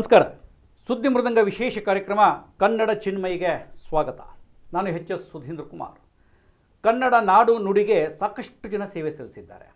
ನಮಸ್ಕಾರ. ಸುದ್ದಿ ಮೃದಂಗ ವಿಶೇಷ ಕಾರ್ಯಕ್ರಮ ಕನ್ನಡ ಚಿನ್ಮಯಿಗೆ ಸ್ವಾಗತ. ನಾನು ಎಚ್ ಎಸ್ ಸುಧೀಂದ್ರ ಕುಮಾರ್. ಕನ್ನಡ ನಾಡು ನುಡಿಗೆ ಸಾಕಷ್ಟು ಜನ ಸೇವೆ ಸಲ್ಲಿಸಿದ್ದಾರೆ.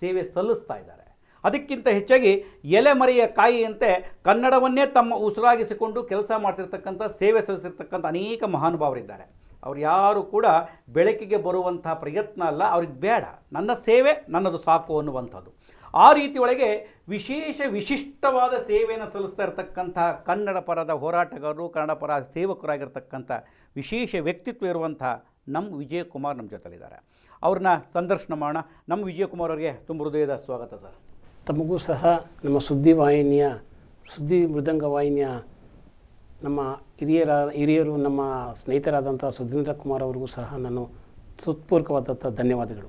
ಸೇವೆ ಸಲ್ಲಿಸ್ತಾ ಇದ್ದಾರೆ. ಅದಕ್ಕಿಂತ ಹೆಚ್ಚಾಗಿ ಎಲೆಮರೆಯ ಕಾಯಿಯಂತೆ ಕನ್ನಡವನ್ನೇ ತಮ್ಮ ಉಸಿರಾಗಿಸಿಕೊಂಡು ಕೆಲಸ ಮಾಡ್ತಿರ್ತಕ್ಕಂಥ, ಸೇವೆ ಸಲ್ಲಿಸಿರ್ತಕ್ಕಂಥ ಅನೇಕ ಮಹಾನುಭಾವರಿದ್ದಾರೆ. ಅವ್ರು ಯಾರು ಕೂಡ ಬೆಳಕಿಗೆ ಬರುವಂಥ ಪ್ರಯತ್ನ ಅಲ್ಲ, ಅವ್ರಿಗೆ ಬೇಡ. ನನ್ನ ಸೇವೆ ನನ್ನದು ಸಾಕು ಅನ್ನುವಂಥದ್ದು. ಆ ರೀತಿ ಒಳಗೆ ವಿಶೇಷ ವಿಶಿಷ್ಟವಾದ ಸೇವೆಯನ್ನು ಸಲ್ಲಿಸ್ತಾ ಇರತಕ್ಕಂಥ ಕನ್ನಡ ಪರದ ಹೋರಾಟಗಾರರು ಕನ್ನಡ ಪರ ಸೇವಕರಾಗಿರ್ತಕ್ಕಂಥ ವಿಶೇಷ ವ್ಯಕ್ತಿತ್ವ ಇರುವಂಥ ನಮ್ಮ ವಿಜಯಕುಮಾರ್ ನಮ್ಮ ಜೊತೆಲಿದ್ದಾರೆ. ಅವ್ರನ್ನ ಸಂದರ್ಶನ ಮಾಡೋಣ. ನಮ್ಮ ವಿಜಯಕುಮಾರ್ ಅವರಿಗೆ ತುಂಬ ಹೃದಯದ ಸ್ವಾಗತ ಸರ್. ತಮಗೂ ಸಹ ನಮ್ಮ ಸುದ್ದಿ ವಾಹಿನಿಯ ಸುದ್ದಿ ಮೃದಂಗ ವಾಹಿನಿಯ ನಮ್ಮ ಹಿರಿಯರ ಹಿರಿಯರು ನಮ್ಮ ಸ್ನೇಹಿತರಾದಂಥ ಸುಧೀಂದ್ರ ಕುಮಾರ್ ಅವರಿಗೂ ಸಹ ನಾನು ಹೃತ್ಪೂರ್ವಕವಾದಂಥ ಧನ್ಯವಾದಗಳು.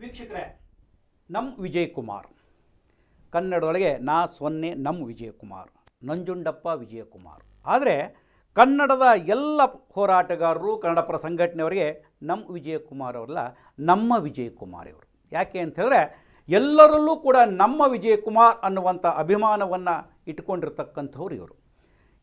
ವೀಕ್ಷಕರೇ ನಮ್ಮ ವಿಜಯಕುಮಾರ್ ಕನ್ನಡದೊಳಗೆ ನಾ ಸೊನ್ನೆ ನಮ್ಮ ವಿಜಯಕುಮಾರ್, ನಂಜುಂಡಪ್ಪ ವಿಜಯಕುಮಾರ್. ಆದರೆ ಕನ್ನಡದ ಎಲ್ಲ ಹೋರಾಟಗಾರರು, ಕನ್ನಡ ಪರ ಸಂಘಟನೆಯವರಿಗೆ ನಮ್ಮ ವಿಜಯಕುಮಾರ್ ಅವರಲ್ಲ, ನಮ್ಮ ವಿಜಯಕುಮಾರ್ ಇವರು. ಯಾಕೆ ಅಂತ ಹೇಳಿದ್ರೆ ಎಲ್ಲರಲ್ಲೂ ಕೂಡ ನಮ್ಮ ವಿಜಯಕುಮಾರ್ ಅನ್ನುವಂಥ ಅಭಿಮಾನವನ್ನು ಇಟ್ಕೊಂಡಿರ್ತಕ್ಕಂಥವ್ರು ಇವರು.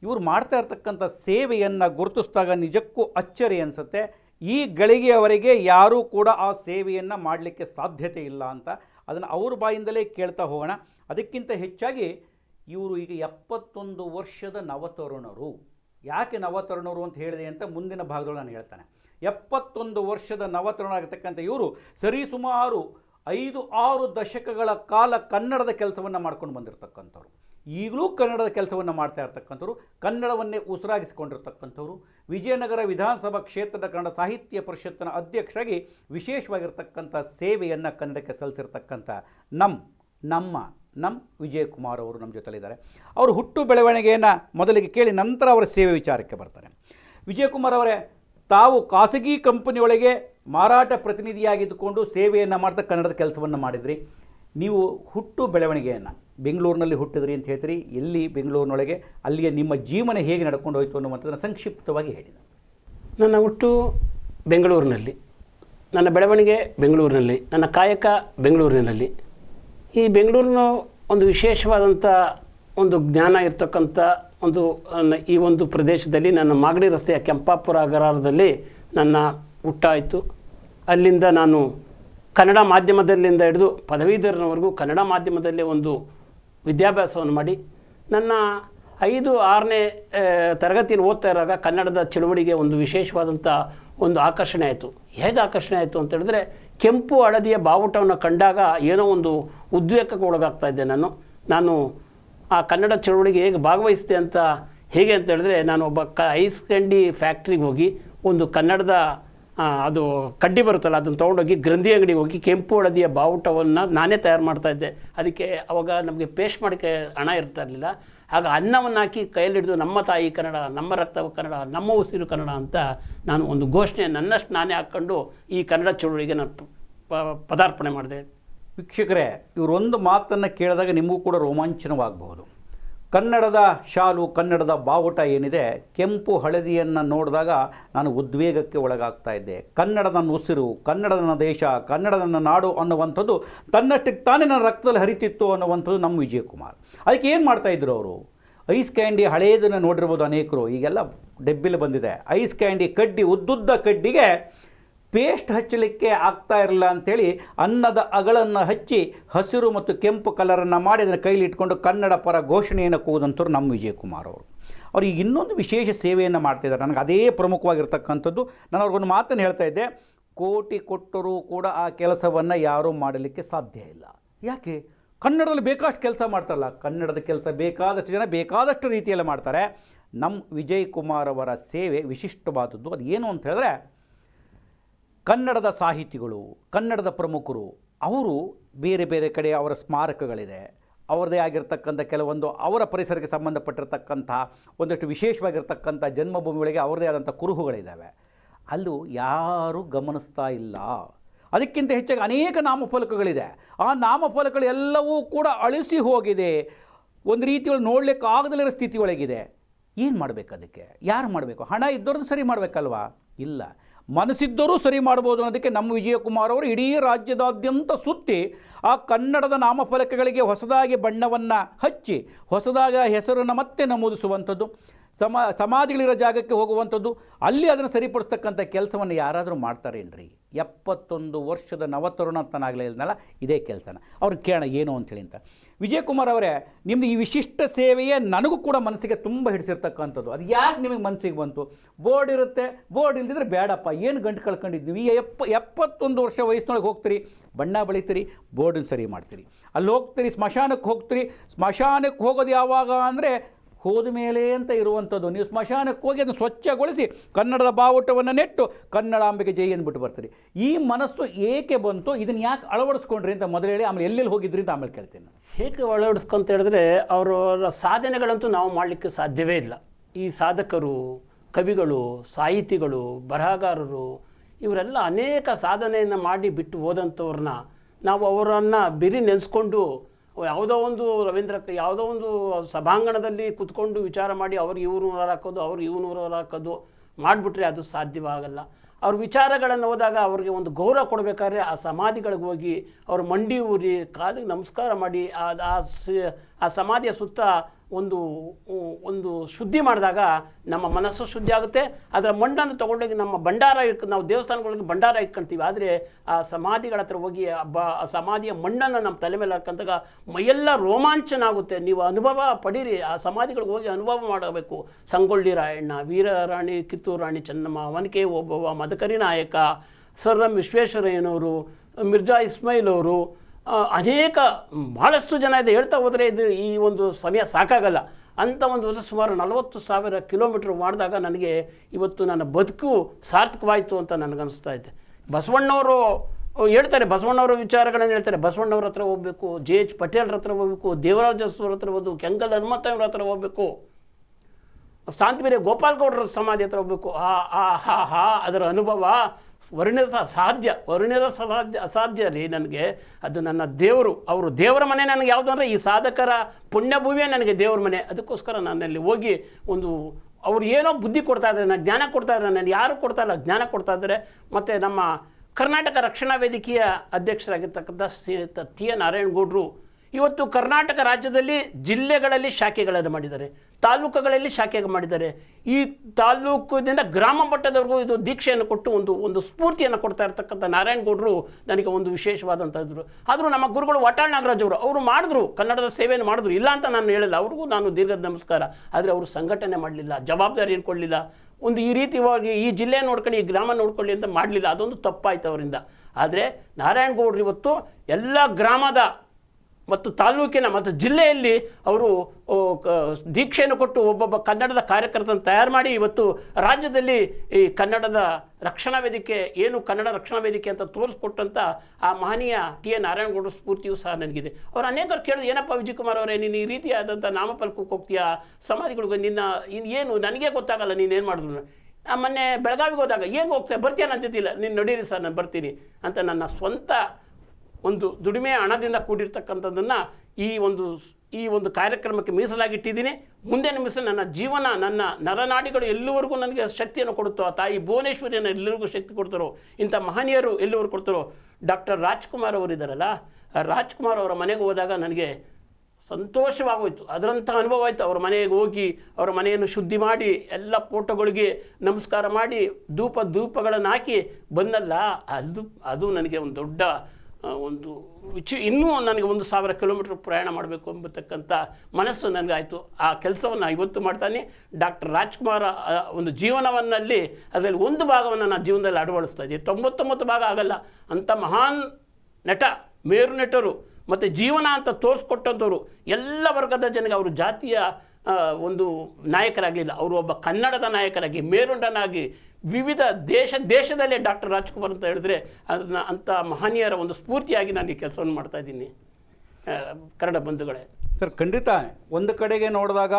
ಇವರು ಮಾಡ್ತಾ ಇರ್ತಕ್ಕಂಥ ಸೇವೆಯನ್ನು ಗುರುತಿಸಿದಾಗ ನಿಜಕ್ಕೂ ಅಚ್ಚರಿ ಅನಿಸುತ್ತೆ. ಈ ಗಳಿಗೆಯವರೆಗೆ ಯಾರೂ ಕೂಡ ಆ ಸೇವೆಯನ್ನು ಮಾಡಲಿಕ್ಕೆ ಸಾಧ್ಯತೆ ಇಲ್ಲ ಅಂತ. ಅದನ್ನು ಅವ್ರ ಬಾಯಿಂದಲೇ ಕೇಳ್ತಾ ಹೋಗೋಣ. ಅದಕ್ಕಿಂತ ಹೆಚ್ಚಾಗಿ ಇವರು ಈಗ ಎಪ್ಪತ್ತೊಂದು ವರ್ಷದ ನವತರುಣರು. ಯಾಕೆ ನವತರುಣರು ಅಂತ ಹೇಳಿದೆ ಅಂತ ಮುಂದಿನ ಭಾಗದೊಳಗೆ ನಾನು ಹೇಳ್ತಾನೆ. ಎಪ್ಪತ್ತೊಂದು ವರ್ಷದ ನವತರುಣರಾಗಿರ್ತಕ್ಕಂಥ ಇವರು ಸರಿಸುಮಾರು ಐದು ಆರು ದಶಕಗಳ ಕಾಲ ಕನ್ನಡದ ಕೆಲಸವನ್ನು ಮಾಡ್ಕೊಂಡು ಬಂದಿರತಕ್ಕಂಥವ್ರು. ಈಗಲೂ ಕನ್ನಡದ ಕೆಲಸವನ್ನು ಮಾಡ್ತಾ ಇರ್ತಕ್ಕಂಥವ್ರು, ಕನ್ನಡವನ್ನೇ ಉಸಿರಾಗಿಸಿಕೊಂಡಿರ್ತಕ್ಕಂಥವ್ರು. ವಿಜಯನಗರ ವಿಧಾನಸಭಾ ಕ್ಷೇತ್ರದ ಕನ್ನಡ ಸಾಹಿತ್ಯ ಪರಿಷತ್ತಿನ ಅಧ್ಯಕ್ಷರಾಗಿ ವಿಶೇಷವಾಗಿರ್ತಕ್ಕಂಥ ಸೇವೆಯನ್ನು ಕನ್ನಡಕ್ಕೆ ಸಲ್ಲಿಸಿರ್ತಕ್ಕಂಥ ನಮ್ಮ ನಮ್ಮ ನಮ್ಮ ವಿಜಯಕುಮಾರ್ ಅವರು ನಮ್ಮ ಜೊತೆಲಿದ್ದಾರೆ. ಅವರು ಹುಟ್ಟು ಬೆಳವಣಿಗೆಯನ್ನು ಮೊದಲಿಗೆ ಕೇಳಿ ನಂತರ ಅವರ ಸೇವೆ ವಿಚಾರಕ್ಕೆ ಬರ್ತಾರೆ. ವಿಜಯಕುಮಾರ್ ಅವರೇ, ತಾವು ಖಾಸಗಿ ಕಂಪನಿಯೊಳಗೆ ಮಾರಾಟ ಪ್ರತಿನಿಧಿಯಾಗಿದ್ದುಕೊಂಡು ಸೇವೆಯನ್ನು ಮಾಡ್ತಾ ಕನ್ನಡದ ಕೆಲಸವನ್ನು ಮಾಡಿದ್ರಿ. ನೀವು ಹುಟ್ಟು ಬೆಳವಣಿಗೆಯನ್ನು ಬೆಂಗಳೂರಿನಲ್ಲಿ ಹುಟ್ಟಿದ್ರಿ ಅಂತ ಹೇಳ್ತೀರಿ, ಎಲ್ಲಿ ಬೆಂಗಳೂರಿನೊಳಗೆ, ಅಲ್ಲಿಯ ನಿಮ್ಮ ಜೀವನ ಹೇಗೆ ನಡ್ಕೊಂಡು ಹೋಯಿತು ಅನ್ನುವಂಥದ್ದನ್ನು ಸಂಕ್ಷಿಪ್ತವಾಗಿ ಹೇಳಿದೆ. ನನ್ನ ಹುಟ್ಟು ಬೆಂಗಳೂರಿನಲ್ಲಿ, ನನ್ನ ಬೆಳವಣಿಗೆ ಬೆಂಗಳೂರಿನಲ್ಲಿ, ನನ್ನ ಕಾಯಕ ಬೆಂಗಳೂರಿನಲ್ಲಿ. ಈ ಬೆಂಗಳೂರಿನ ಒಂದು ವಿಶೇಷವಾದಂಥ ಒಂದು ಜ್ಞಾನ ಇರತಕ್ಕಂಥ ಒಂದು ಈ ಒಂದು ಪ್ರದೇಶದಲ್ಲಿ ನನ್ನ ಮಾಗಡಿ ರಸ್ತೆಯ ಕೆಂಪಾಪುರ ಅಗರಾರದಲ್ಲಿ ನನ್ನ ಹುಟ್ಟಾಯಿತು ಅಲ್ಲಿಂದ ನಾನು ಕನ್ನಡ ಮಾಧ್ಯಮದಲ್ಲಿಂದ ಹಿಡಿದು ಪದವೀಧರನವರೆಗೂ ಕನ್ನಡ ಮಾಧ್ಯಮದಲ್ಲೇ ಒಂದು ವಿದ್ಯಾಭ್ಯಾಸವನ್ನು ಮಾಡಿ, ನನ್ನ ಐದು, ಆರನೇ ತರಗತಿಯಲ್ಲಿ ಓದ್ತಾ ಇರುವಾಗ ಕನ್ನಡದ ಚಳುವಳಿಗೆ ಒಂದು ವಿಶೇಷವಾದಂಥ ಒಂದು ಆಕರ್ಷಣೆ ಆಯಿತು. ಹೇಗೆ ಆಕರ್ಷಣೆ ಆಯಿತು ಅಂತ ಹೇಳಿದ್ರೆ ಕೆಂಪು ಹಳದಿಯ ಬಾವುಟವನ್ನು ಕಂಡಾಗ ಏನೋ ಒಂದು ಉದ್ವೇಗಕ್ಕೆ ಒಳಗಾಗ್ತಾ ಇದ್ದೆ ನಾನು. ನಾನು ಆ ಕನ್ನಡ ಚಳುವಳಿಗೆ ಹೇಗೆ ಭಾಗವಹಿಸಿದೆ ಅಂತ ಹೇಗೆ ಅಂತ ಹೇಳಿದ್ರೆ ನಾನು ಒಬ್ಬ ಕ ಐಸ್ ಕ್ಯಾಂಡಿ ಫ್ಯಾಕ್ಟ್ರಿಗೆ ಹೋಗಿ ಒಂದು ಕನ್ನಡದ ಅದು ಕಡ್ಡಿ ಬರುತ್ತಲ್ಲ, ಅದನ್ನು ತೊಗೊಂಡೋಗಿ ಗ್ರಂಥಿ ಅಂಗಡಿಗೆ ಹೋಗಿ ಕೆಂಪು ಹಳದಿಯ ಬಾವುಟವನ್ನು ನಾನೇ ತಯಾರು ಮಾಡ್ತಾ ಇದ್ದೆ. ಅದಕ್ಕೆ ಅವಾಗ ನಮಗೆ ಪೇಸ್ಟ್ ಮಾಡೋಕ್ಕೆ ಹಣ ಇರ್ತಾ ಇರಲಿಲ್ಲ. ಆಗ ಅನ್ನವನ್ನು ಹಾಕಿ ಕೈಯಲ್ಲಿ ಹಿಡಿದು ನಮ್ಮ ತಾಯಿ ಕನ್ನಡ, ನಮ್ಮ ರಕ್ತ ಕನ್ನಡ, ನಮ್ಮ ಉಸಿರು ಕನ್ನಡ ಅಂತ ನಾನು ಒಂದು ಘೋಷಣೆ ನನ್ನಷ್ಟು ನಾನೇ ಹಾಕ್ಕೊಂಡು ಈ ಕನ್ನಡ ಚಳುವಳಿಗೆ ನಾನು ಪದಾರ್ಪಣೆ ಮಾಡಿದೆ. ವೀಕ್ಷಕರೇ, ಇವರೊಂದು ಮಾತನ್ನು ಕೇಳಿದಾಗ ನಿಮಗೂ ಕೂಡ ರೋಮಾಂಚನವಾಗಬಹುದು. ಕನ್ನಡದ ಶಾಲು, ಕನ್ನಡದ ಬಾವುಟ ಏನಿದೆ, ಕೆಂಪು ಹಳದಿಯನ್ನು ನೋಡಿದಾಗ ನಾನು ಉದ್ವೇಗಕ್ಕೆ ಒಳಗಾಗ್ತಾ ಇದ್ದೆ. ಕನ್ನಡ ನನ್ನ ಉಸಿರು ಕನ್ನಡ ದೇಶ ಕನ್ನಡ ನಾಡು ಅನ್ನುವಂಥದ್ದು ತನ್ನಷ್ಟಕ್ಕೆ ತಾನೇ ನನ್ನ ರಕ್ತದಲ್ಲಿ ಹರಿತಿತ್ತು ಅನ್ನುವಂಥದ್ದು ನಮ್ಮ ವಿಜಯಕುಮಾರ್. ಅದಕ್ಕೆ ಏನು ಮಾಡ್ತಾಯಿದ್ರು ಅವರು? ಐಸ್ ಕ್ಯಾಂಡಿ ಹಳೆಯದನ್ನು ನೋಡಿರ್ಬೋದು ಅನೇಕರು. ಈಗೆಲ್ಲ ಡೆಬ್ಬಿಲ್ ಬಂದಿದೆ. ಐಸ್ ಕ್ಯಾಂಡಿ ಕಡ್ಡಿ, ಉದ್ದುದ್ದ ಕಡ್ಡಿಗೆ ಪೇಸ್ಟ್ ಹಚ್ಚಲಿಕ್ಕೆ ಆಗ್ತಾ ಇರಲಿಲ್ಲ ಅಂಥೇಳಿ ಅನ್ನದ ಅಗಳನ್ನು ಹಚ್ಚಿ ಹಸಿರು ಮತ್ತು ಕೆಂಪು ಕಲರನ್ನು ಮಾಡಿ ಅದನ್ನು ಕೈಲಿ ಇಟ್ಕೊಂಡು ಕನ್ನಡ ಪರ ಘೋಷಣೆಯನ್ನು ಕೂದಂಥವ್ರು ನಮ್ಮ ವಿಜಯಕುಮಾರ್ ಅವರು. ಅವರು ಈಗ ಇನ್ನೊಂದು ವಿಶೇಷ ಸೇವೆಯನ್ನು ಮಾಡ್ತಿದ್ದಾರೆ ನನಗೆ ಅದೇ ಪ್ರಮುಖವಾಗಿರ್ತಕ್ಕಂಥದ್ದು. ನಾನು ಅವ್ರಿಗೊಂದು ಮಾತನ್ನು ಹೇಳ್ತಾ ಇದ್ದೆ. ಕೋಟಿ ಕೊಟ್ಟರೂ ಕೂಡ ಆ ಕೆಲಸವನ್ನು ಯಾರೂ ಮಾಡಲಿಕ್ಕೆ ಸಾಧ್ಯ ಇಲ್ಲ. ಯಾಕೆ? ಕನ್ನಡದಲ್ಲಿ ಬೇಕಾದಷ್ಟು ಕೆಲಸ ಮಾಡ್ತಾರಲ್ಲ. ಕನ್ನಡದ ಕೆಲಸ ಬೇಕಾದಷ್ಟು ಜನ ಬೇಕಾದಷ್ಟು ರೀತಿಯಲ್ಲಿ ಮಾಡ್ತಾರೆ. ನಮ್ಮ ವಿಜಯ್ ಕುಮಾರ್ ಅವರ ಸೇವೆ ವಿಶಿಷ್ಟವಾದದ್ದು. ಅದು ಏನು ಅಂತ ಹೇಳಿದ್ರೆ ಕನ್ನಡದ ಸಾಹಿತಿಗಳು, ಕನ್ನಡದ ಪ್ರಮುಖರು, ಅವರು ಬೇರೆ ಬೇರೆ ಕಡೆ ಅವರ ಸ್ಮಾರಕಗಳಿದೆ. ಅವರದೇ ಆಗಿರ್ತಕ್ಕಂಥ ಕೆಲವೊಂದು ಅವರ ಪರಿಸರಕ್ಕೆ ಸಂಬಂಧಪಟ್ಟಿರ್ತಕ್ಕಂಥ, ಒಂದಷ್ಟು ವಿಶೇಷವಾಗಿರ್ತಕ್ಕಂಥ ಜನ್ಮಭೂಮಿಗಳಿಗೆ ಅವರದೇ ಆದಂಥ ಕುರುಹುಗಳಿದ್ದಾವೆ. ಅಲ್ಲೂ ಯಾರೂ ಗಮನಿಸ್ತಾ ಇಲ್ಲ. ಅದಕ್ಕಿಂತ ಹೆಚ್ಚಾಗಿ ಅನೇಕ ನಾಮಫಲಕಗಳಿದೆ. ಆ ನಾಮಫಲಕಗಳು ಎಲ್ಲವೂ ಕೂಡ ಅಳಿಸಿ ಹೋಗಿದೆ. ಒಂದು ರೀತಿಯೊಳಗೆ ನೋಡಲಿಕ್ಕೆ ಆಗದಲ್ಲಿರೋ ಸ್ಥಿತಿ ಒಳಗಿದೆ. ಏನು ಮಾಡಬೇಕು ಅದಕ್ಕೆ? ಯಾರು ಮಾಡಬೇಕು? ಹಣ ಇದ್ದವ್ರದ್ದು ಸರಿ ಮಾಡಬೇಕಲ್ವಾ? ಇಲ್ಲ. ಮನಸ್ಸಿದ್ದರೂ ಸರಿ ಮಾಡ್ಬೋದು ಅನ್ನೋದಕ್ಕೆ ನಮ್ಮ ವಿಜಯಕುಮಾರ್ ಅವರು ಇಡೀ ರಾಜ್ಯದಾದ್ಯಂತ ಸುತ್ತಿ ಆ ಕನ್ನಡದ ನಾಮಫಲಕಗಳಿಗೆ ಹೊಸದಾಗಿ ಬಣ್ಣವನ್ನು ಹಚ್ಚಿ ಹೊಸದಾಗಿ ಹೆಸರನ್ನು ಮತ್ತೆ ನಮೂದಿಸುವಂಥದ್ದು, ಸಮ, ಸಮಾಧಿಗಳಿರೋ ಜಾಗಕ್ಕೆ ಹೋಗುವಂಥದ್ದು, ಅಲ್ಲಿ ಅದನ್ನು ಸರಿಪಡಿಸ್ತಕ್ಕಂಥ ಕೆಲಸವನ್ನು ಯಾರಾದರೂ ಮಾಡ್ತಾರೇನ್ರಿ? ಎಪ್ಪತ್ತೊಂದು ವರ್ಷದ ನವತರುಣತನಾಗಲೇ ಇದ್ನಲ್ಲ ಇದೇ ಕೆಲಸನ. ಅವ್ರನ್ನ ಕೇಳೋಣ ಏನು ಅಂಥೇಳಿ ಅಂತ. ವಿಜಯಕುಮಾರ್ ಅವರೇ ನಿಮ್ಮದು ಈ ವಿಶಿಷ್ಟ ಸೇವೆಯೇ ನನಗೂ ಕೂಡ ಮನಸ್ಸಿಗೆ ತುಂಬ ಹಿಡಿಸಿರ್ತಕ್ಕಂಥದ್ದು. ಅದು ಯಾಕೆ ನಿಮಗೆ ಮನಸ್ಸಿಗೆ ಬಂತು? ಬೋರ್ಡ್ ಇರುತ್ತೆ, ಬೋರ್ಡ್ ಇಲ್ದಿದ್ರೆ ಬೇಡಪ್ಪ. ಏನು ಗಂಟು ಕಳ್ಕೊಂಡಿದ್ವಿ ಎಪ್ಪ, ಎಪ್ಪತ್ತೊಂದು ವರ್ಷ ವಯಸ್ಸಿನೊಳಗೆ ಹೋಗ್ತೀರಿ, ಬಣ್ಣ ಬಳಿತೀರಿ, ಬೋರ್ಡನ್ನ ಸರಿ ಮಾಡ್ತೀರಿ. ಅಲ್ಲಿ ಹೋಗ್ತೀರಿ ಸ್ಮಶಾನಕ್ಕೆ ಹೋಗ್ತೀರಿ. ಸ್ಮಶಾನಕ್ಕೆ ಹೋಗೋದು ಯಾವಾಗ ಅಂದರೆ ಹೋದ ಮೇಲೆ ಅಂತ ಇರುವಂಥದ್ದು. ನೀವು ಸ್ಮಶಾನಕ್ಕೆ ಹೋಗಿ ಅದನ್ನು ಸ್ವಚ್ಛಗೊಳಿಸಿ, ಕನ್ನಡದ ಬಾವುಟವನ್ನು ನೆಟ್ಟು ಕನ್ನಡಾಂಬೆಗೆ ಜೈ ಅಂದ್ಬಿಟ್ಟು ಬರ್ತೀರಿ. ಈ ಮನಸ್ಸು ಏಕೆ ಬಂತು? ಇದನ್ನು ಯಾಕೆ ಅಳವಡಿಸ್ಕೊಂಡ್ರಿ ಅಂತ ಮೊದಲು ಹೇಳಿ, ಆಮೇಲೆ ಎಲ್ಲೆಲ್ಲಿ ಹೋಗಿದ್ರಿ ಅಂತ ಆಮೇಲೆ ಕೇಳ್ತೀನಿ. ಹೇಗೆ ಅಳವಡಿಸ್ಕೊಂತ ಹೇಳಿದ್ರೆ ಅವರ ಸಾಧನೆಗಳಂತೂ ನಾವು ಮಾಡಲಿಕ್ಕೆ ಸಾಧ್ಯವೇ ಇಲ್ಲ. ಈ ಸಾಧಕರು, ಕವಿಗಳು, ಸಾಹಿತಿಗಳು, ಬರಹಗಾರರು, ಇವರೆಲ್ಲ ಅನೇಕ ಸಾಧನೆಯನ್ನು ಮಾಡಿ ಬಿಟ್ಟು ಹೋದಂಥವ್ರನ್ನ ನಾವು ಅವರನ್ನು ಬಿರಿ ನೆನೆಸ್ಕೊಂಡು ಯಾವುದೋ ಒಂದು ರವೀಂದ್ರ ಯಾವುದೋ ಒಂದು ಸಭಾಂಗಣದಲ್ಲಿ ಕುತ್ಕೊಂಡು ವಿಚಾರ ಮಾಡಿ ಅವ್ರಿಗೆ ಇವ್ರು ನೂರ ಹಾಕೋದು, ಅವ್ರು ಇವ್ರು ನೂರ ಹಾಕೋದು ಮಾಡಿಬಿಟ್ರೆ ಅದು ಸಾಧ್ಯವಾಗಲ್ಲ. ಅವ್ರ ವಿಚಾರಗಳನ್ನು ಹೋದಾಗ ಅವ್ರಿಗೆ ಒಂದು ಗೌರವ ಕೊಡಬೇಕಾದ್ರೆ ಆ ಸಮಾಧಿಗಳಿಗೆ ಹೋಗಿ ಅವ್ರ ಮಂಡಿ ಊರಿ ಕಾಲಿಗೆ ನಮಸ್ಕಾರ ಮಾಡಿ ಆ ಆ ಸಮಾಧಿಯ ಸುತ್ತ ಒಂದು ಒಂದು ಶುದ್ಧಿ ಮಾಡಿದಾಗ ನಮ್ಮ ಮನಸ್ಸು ಶುದ್ಧಿ ಆಗುತ್ತೆ. ಅದರ ಮಣ್ಣನ್ನು ತಗೊಂಡೋಗಿ ನಮ್ಮ ಭಂಡಾರ ಇಟ್ಕೊಂಡು ನಾವು ದೇವಸ್ಥಾನಗಳಿಗೆ ಭಂಡಾರ ಇಟ್ಕೊಳ್ತೀವಿ ಆದರೆ ಆ ಸಮಾಧಿಗಳ ಹತ್ರ ಹೋಗಿ ಬ, ಆ ಸಮಾಧಿಯ ಮಣ್ಣನ್ನು ನಮ್ಮ ತಲೆ ಮೇಲೆ ಹಾಕಂತಾಗ ಮೈಯೆಲ್ಲ ರೋಮಾಂಚನ ಆಗುತ್ತೆ ನೀವು ಅನುಭವ ಪಡೀರಿ. ಆ ಸಮಾಧಿಗಳಿಗೆ ಹೋಗಿ ಅನುಭವ ಮಾಡಬೇಕು. ಸಂಗೊಳ್ಳಿ ರಾಯಣ್ಣ, ವೀರರಾಣಿ, ಕಿತ್ತೂರು ರಾಣಿ ಚೆನ್ನಮ್ಮ ಒನಕೆ ಒಬ್ಬವ ಮದಕರಿ ನಾಯಕ ಸರ್ ಎಂ ವಿಶ್ವೇಶ್ವರಯ್ಯನವರು, ಮಿರ್ಜಾ ಇಸ್ಮಾಯಿಲ್ ಅವರು ಅನೇಕ ಭಾಳಷ್ಟು ಜನ ಇದೆ. ಹೇಳ್ತಾ ಹೋದರೆ ಇದು ಈ ಒಂದು ಸಮಯ ಸಾಕಾಗಲ್ಲ. ಅಂಥ ಒಂದು ವರ್ಷ ಸುಮಾರು ನಲವತ್ತು ಸಾವಿರ ಕಿಲೋಮೀಟ್ರ್ ಮಾಡಿದಾಗ ನನಗೆ ಇವತ್ತು ನನ್ನ ಬದುಕು ಸಾರ್ಥಕವಾಯಿತು ಅಂತ ನನಗನ್ನಿಸ್ತಾ ಇದೆ. ಬಸವಣ್ಣವರು ಹೇಳ್ತಾರೆ, ಬಸವಣ್ಣವರ ವಿಚಾರಗಳನ್ನು ಹೇಳ್ತಾರೆ. ಬಸವಣ್ಣವ್ರ ಹತ್ರ ಹೋಗಬೇಕು, ಜೆ ಎಚ್ ಪಟೇಲ್ರ ಹತ್ರ ಹೋಗಬೇಕು ದೇವರಾಜಸ್ವರ ಹತ್ರ ಹೋಗ್ಬೇಕು, ಕೆಂಗಲ್ ಹನುಮಂತವ್ರ ಹತ್ರ ಹೋಗಬೇಕು ಶಾಂತಿವೀರ ಗೋಪಾಲ್ ಗೌಡ್ರ ಸಮಾಧಿ ಹತ್ರ ಹೋಗಬೇಕು. ಆ ಆ ಹಾ ಹಾ ಅದರ ಅನುಭವ ವರ್ಣಿಸ ಸಾಧ್ಯ ವರ್ಣಿಸ ಸಾಧ್ಯ, ಅಸಾಧ್ಯ ರೀ ನನಗೆ. ಅದು ನನ್ನ ದೇವರು, ಅವರು ದೇವರ ಮನೆ ನನಗೆ ಯಾವುದು ಅಂದರೆ ಈ ಸಾಧಕರ ಪುಣ್ಯಭೂಮಿಯೇ ನನಗೆ ದೇವರ ಮನೆ. ಅದಕ್ಕೋಸ್ಕರ ನನ್ನಲ್ಲಿ ಹೋಗಿ ಒಂದು ಅವ್ರು ಏನೋ ಬುದ್ಧಿ ಕೊಡ್ತಾ ಇದ್ದಾರೆ ನನಗೆ ಜ್ಞಾನ ಕೊಡ್ತಾ ಇದ್ದಾರೆ ನಾನು ಯಾರು ಕೊಡ್ತಾ ಇಲ್ಲ, ಜ್ಞಾನ ಕೊಡ್ತಾ ಇದ್ದಾರೆ ಮತ್ತು ನಮ್ಮ ಕರ್ನಾಟಕ ರಕ್ಷಣಾ ವೇದಿಕೆಯ ಅಧ್ಯಕ್ಷರಾಗಿರ್ತಕ್ಕಂಥ ಶ್ರೀ ಟಿ ಎ ನಾರಾಯಣಗೌಡರು ಇವತ್ತು ಕರ್ನಾಟಕ ರಾಜ್ಯದಲ್ಲಿ ಜಿಲ್ಲೆಗಳಲ್ಲಿ ಶಾಖೆಗಳನ್ನು ಮಾಡಿದ್ದಾರೆ, ತಾಲೂಕುಗಳಲ್ಲಿ ಶಾಖೆ ಮಾಡಿದ್ದಾರೆ. ಈ ತಾಲೂಕಿನಿಂದ ಗ್ರಾಮ ಮಟ್ಟದವರೆಗೂ ಇದು ದೀಕ್ಷೆಯನ್ನು ಕೊಟ್ಟು ಒಂದು ಒಂದು ಸ್ಫೂರ್ತಿಯನ್ನು ಕೊಡ್ತಾ ಇರ್ತಕ್ಕಂಥ ನಾರಾಯಣಗೌಡರು ನನಗೆ ಒಂದು ವಿಶೇಷವಾದಂಥದ್ದು ಆದರೂ ನಮ್ಮ ಗುರುಗಳು ವಟಾಳ್ ನಾಗರಾಜ್ ಅವರು ಅವರು ಮಾಡಿದ್ರು, ಕನ್ನಡದ ಸೇವೆಯನ್ನು ಮಾಡಿದ್ರು. ಇಲ್ಲ ಅಂತ ನಾನು ಹೇಳಿಲ್ಲ, ಅವ್ರಿಗೂ ನಾನು ದೀರ್ಘ ನಮಸ್ಕಾರ. ಆದರೆ ಅವರು ಸಂಘಟನೆ ಮಾಡಲಿಲ್ಲ ಜವಾಬ್ದಾರಿಯನ್ನು ಕೊಡಲಿಲ್ಲ. ಒಂದು ಈ ರೀತಿಯಾಗಿ ಈ ಜಿಲ್ಲೆ ನೋಡ್ಕೊಂಡು, ಈ ಗ್ರಾಮ ನೋಡ್ಕೊಳ್ಳಿ ಅಂತ ಮಾಡಲಿಲ್ಲ, ಅದೊಂದು ತಪ್ಪಾಯ್ತು ಅವರಿಂದ. ಆದರೆ ನಾರಾಯಣಗೌಡರು ಇವತ್ತು ಎಲ್ಲ ಗ್ರಾಮದ ಮತ್ತು ತಾಲೂಕಿನ ಮತ್ತು ಜಿಲ್ಲೆಯಲ್ಲಿ ಅವರು ದೀಕ್ಷೆಯನ್ನು ಕೊಟ್ಟು ಒಬ್ಬೊಬ್ಬ ಕನ್ನಡದ ಕಾರ್ಯಕರ್ತನ ತಯಾರು ಮಾಡಿ ಇವತ್ತು ರಾಜ್ಯದಲ್ಲಿ ಈ ಕನ್ನಡದ ರಕ್ಷಣಾ ವೇದಿಕೆ, ಏನು ಕನ್ನಡ ರಕ್ಷಣಾ ವೇದಿಕೆ ಅಂತ ತೋರಿಸ್ಕೊಟ್ಟಂಥ ಆ ಮಹನೀಯ ಟಿ ಎ ನಾರಾಯಣಗೌಡರ ಸ್ಫೂರ್ತಿಯೂ ಸಹ ನನಗಿದೆ. ಅವರು ಅನೇಕರು ಕೇಳಿದ್ರು, ಏನಪ್ಪ ವಿಜಯಕುಮಾರ್ ಅವರೇ, ನೀನು ಈ ರೀತಿಯಾದಂಥ ನಾಮಫಲಕಕ್ಕೆ ಹೋಗ್ತೀಯಾ? ಸಮಾಧಿಗಳಿಗೆ ನಿನ್ನ ಇನ್ನು ಏನು, ನನಗೆ ಗೊತ್ತಾಗಲ್ಲ ಏನು ಮಾಡಿದ್ರು. ಮೊನ್ನೆ ಬೆಳಗಾವಿಗೆ ಹೋದಾಗ, ಹೇಗೆ ಹೋಗ್ತಾ ಬರ್ತೀಯ ನನ್ನ ಇಲ್ಲ ನೀನು ನಡೀರಿ ಸರ್, ನಾನು ಬರ್ತೀನಿ ಅಂತ ನನ್ನ ಸ್ವಂತ ಒಂದು ದುಡಿಮೆ ಹಣದಿಂದ ಕೂಡಿರ್ತಕ್ಕಂಥದ್ದನ್ನು ಈ ಒಂದು ಈ ಒಂದು ಕಾರ್ಯಕ್ರಮಕ್ಕೆ ಮೀಸಲಾಗಿಟ್ಟಿದ್ದೀನಿ ಮುಂದೆ ನಿಮಿಷ ನನ್ನ ಜೀವನ, ನನ್ನ ನರನಾಡಿಗಳು ಎಲ್ಲಿವರೆಗೂ ನನಗೆ ಶಕ್ತಿಯನ್ನು ಕೊಡುತ್ತೋ, ಆ ತಾಯಿ ಭುವನೇಶ್ವರಿಯನ್ನು ಎಲ್ಲರಿಗೂ ಶಕ್ತಿ ಕೊಡ್ತಾರೋ, ಇಂಥ ಮಹನೀಯರು ಎಲ್ಲವರು ಕೊಡ್ತಾರೋ, ಡಾಕ್ಟರ್ ರಾಜ್ಕುಮಾರ್ ಅವರು ಇದ್ದಾರಲ್ಲ ರಾಜ್ಕುಮಾರ್ ಅವರ ಮನೆಗೆ ಹೋದಾಗ ನನಗೆ ಸಂತೋಷವಾಗೋಯ್ತು. ಅದರಂಥ ಅನುಭವ ಆಯಿತು. ಅವ್ರ ಮನೆಗೆ ಹೋಗಿ, ಅವರ ಮನೆಯನ್ನು ಶುದ್ಧಿ ಮಾಡಿ, ಎಲ್ಲ ಫೋಟೋಗಳಿಗೆ ನಮಸ್ಕಾರ ಮಾಡಿ, ಧೂಪ, ಧೂಪಗಳನ್ನು ಹಾಕಿ ಬಂದಲ್ಲ, ಅದು ಅದು ನನಗೆ ಒಂದು ದೊಡ್ಡ ಒಂದು ವಿಚ ಇನ್ನೂ ನನಗೆ ಒಂದು ಸಾವಿರ ಕಿಲೋಮೀಟ್ರ್ ಪ್ರಯಾಣ ಮಾಡಬೇಕು ಎಂಬತಕ್ಕಂಥ ಮನಸ್ಸು ನನಗಾಯಿತು. ಆ ಕೆಲಸವನ್ನು ಇವತ್ತು ಮಾಡ್ತಾನೆ. ಡಾಕ್ಟರ್ ರಾಜ್ಕುಮಾರ್ ಒಂದು ಜೀವನವನ್ನಲ್ಲಿ ಅದರಲ್ಲಿ ಒಂದು ಭಾಗವನ್ನು ನಾನು ಜೀವನದಲ್ಲಿ ಅಳವಡಿಸ್ತಾ ಇದ್ದೀನಿ. ತೊಂಬತ್ತೊಂಬತ್ತು ಭಾಗ ಆಗಲ್ಲ. ಅಂಥ ಮಹಾನ್ ನಟ, ಮೇರು ನಟರು, ಮತ್ತು ಜೀವನ ಅಂತ ತೋರಿಸ್ಕೊಟ್ಟಂಥವ್ರು, ಎಲ್ಲ ವರ್ಗದ ಜನಗೆ ಅವರು ಜಾತಿಯ ಒಂದು ನಾಯಕರಾಗಲಿಲ್ಲ. ಅವರು ಒಬ್ಬ ಕನ್ನಡದ ನಾಯಕರಾಗಿ, ಮೇರುಂಡನಾಗಿ ವಿವಿಧ ದೇಶ, ದೇಶದಲ್ಲೇ ಡಾಕ್ಟರ್ ರಾಜ್ಕುಮಾರ್ ಅಂತ ಹೇಳಿದ್ರೆ ಅದನ್ನ ಅಂಥ ಮಹನೀಯರ ಒಂದು ಸ್ಫೂರ್ತಿಯಾಗಿ ನಾನು ಈ ಕೆಲಸವನ್ನು ಮಾಡ್ತಾ ಇದ್ದೀನಿ ಕನ್ನಡ ಬಂಧುಗಳೇ. ಸರ್, ಖಂಡಿತ ಒಂದು ಕಡೆಗೆ ನೋಡಿದಾಗ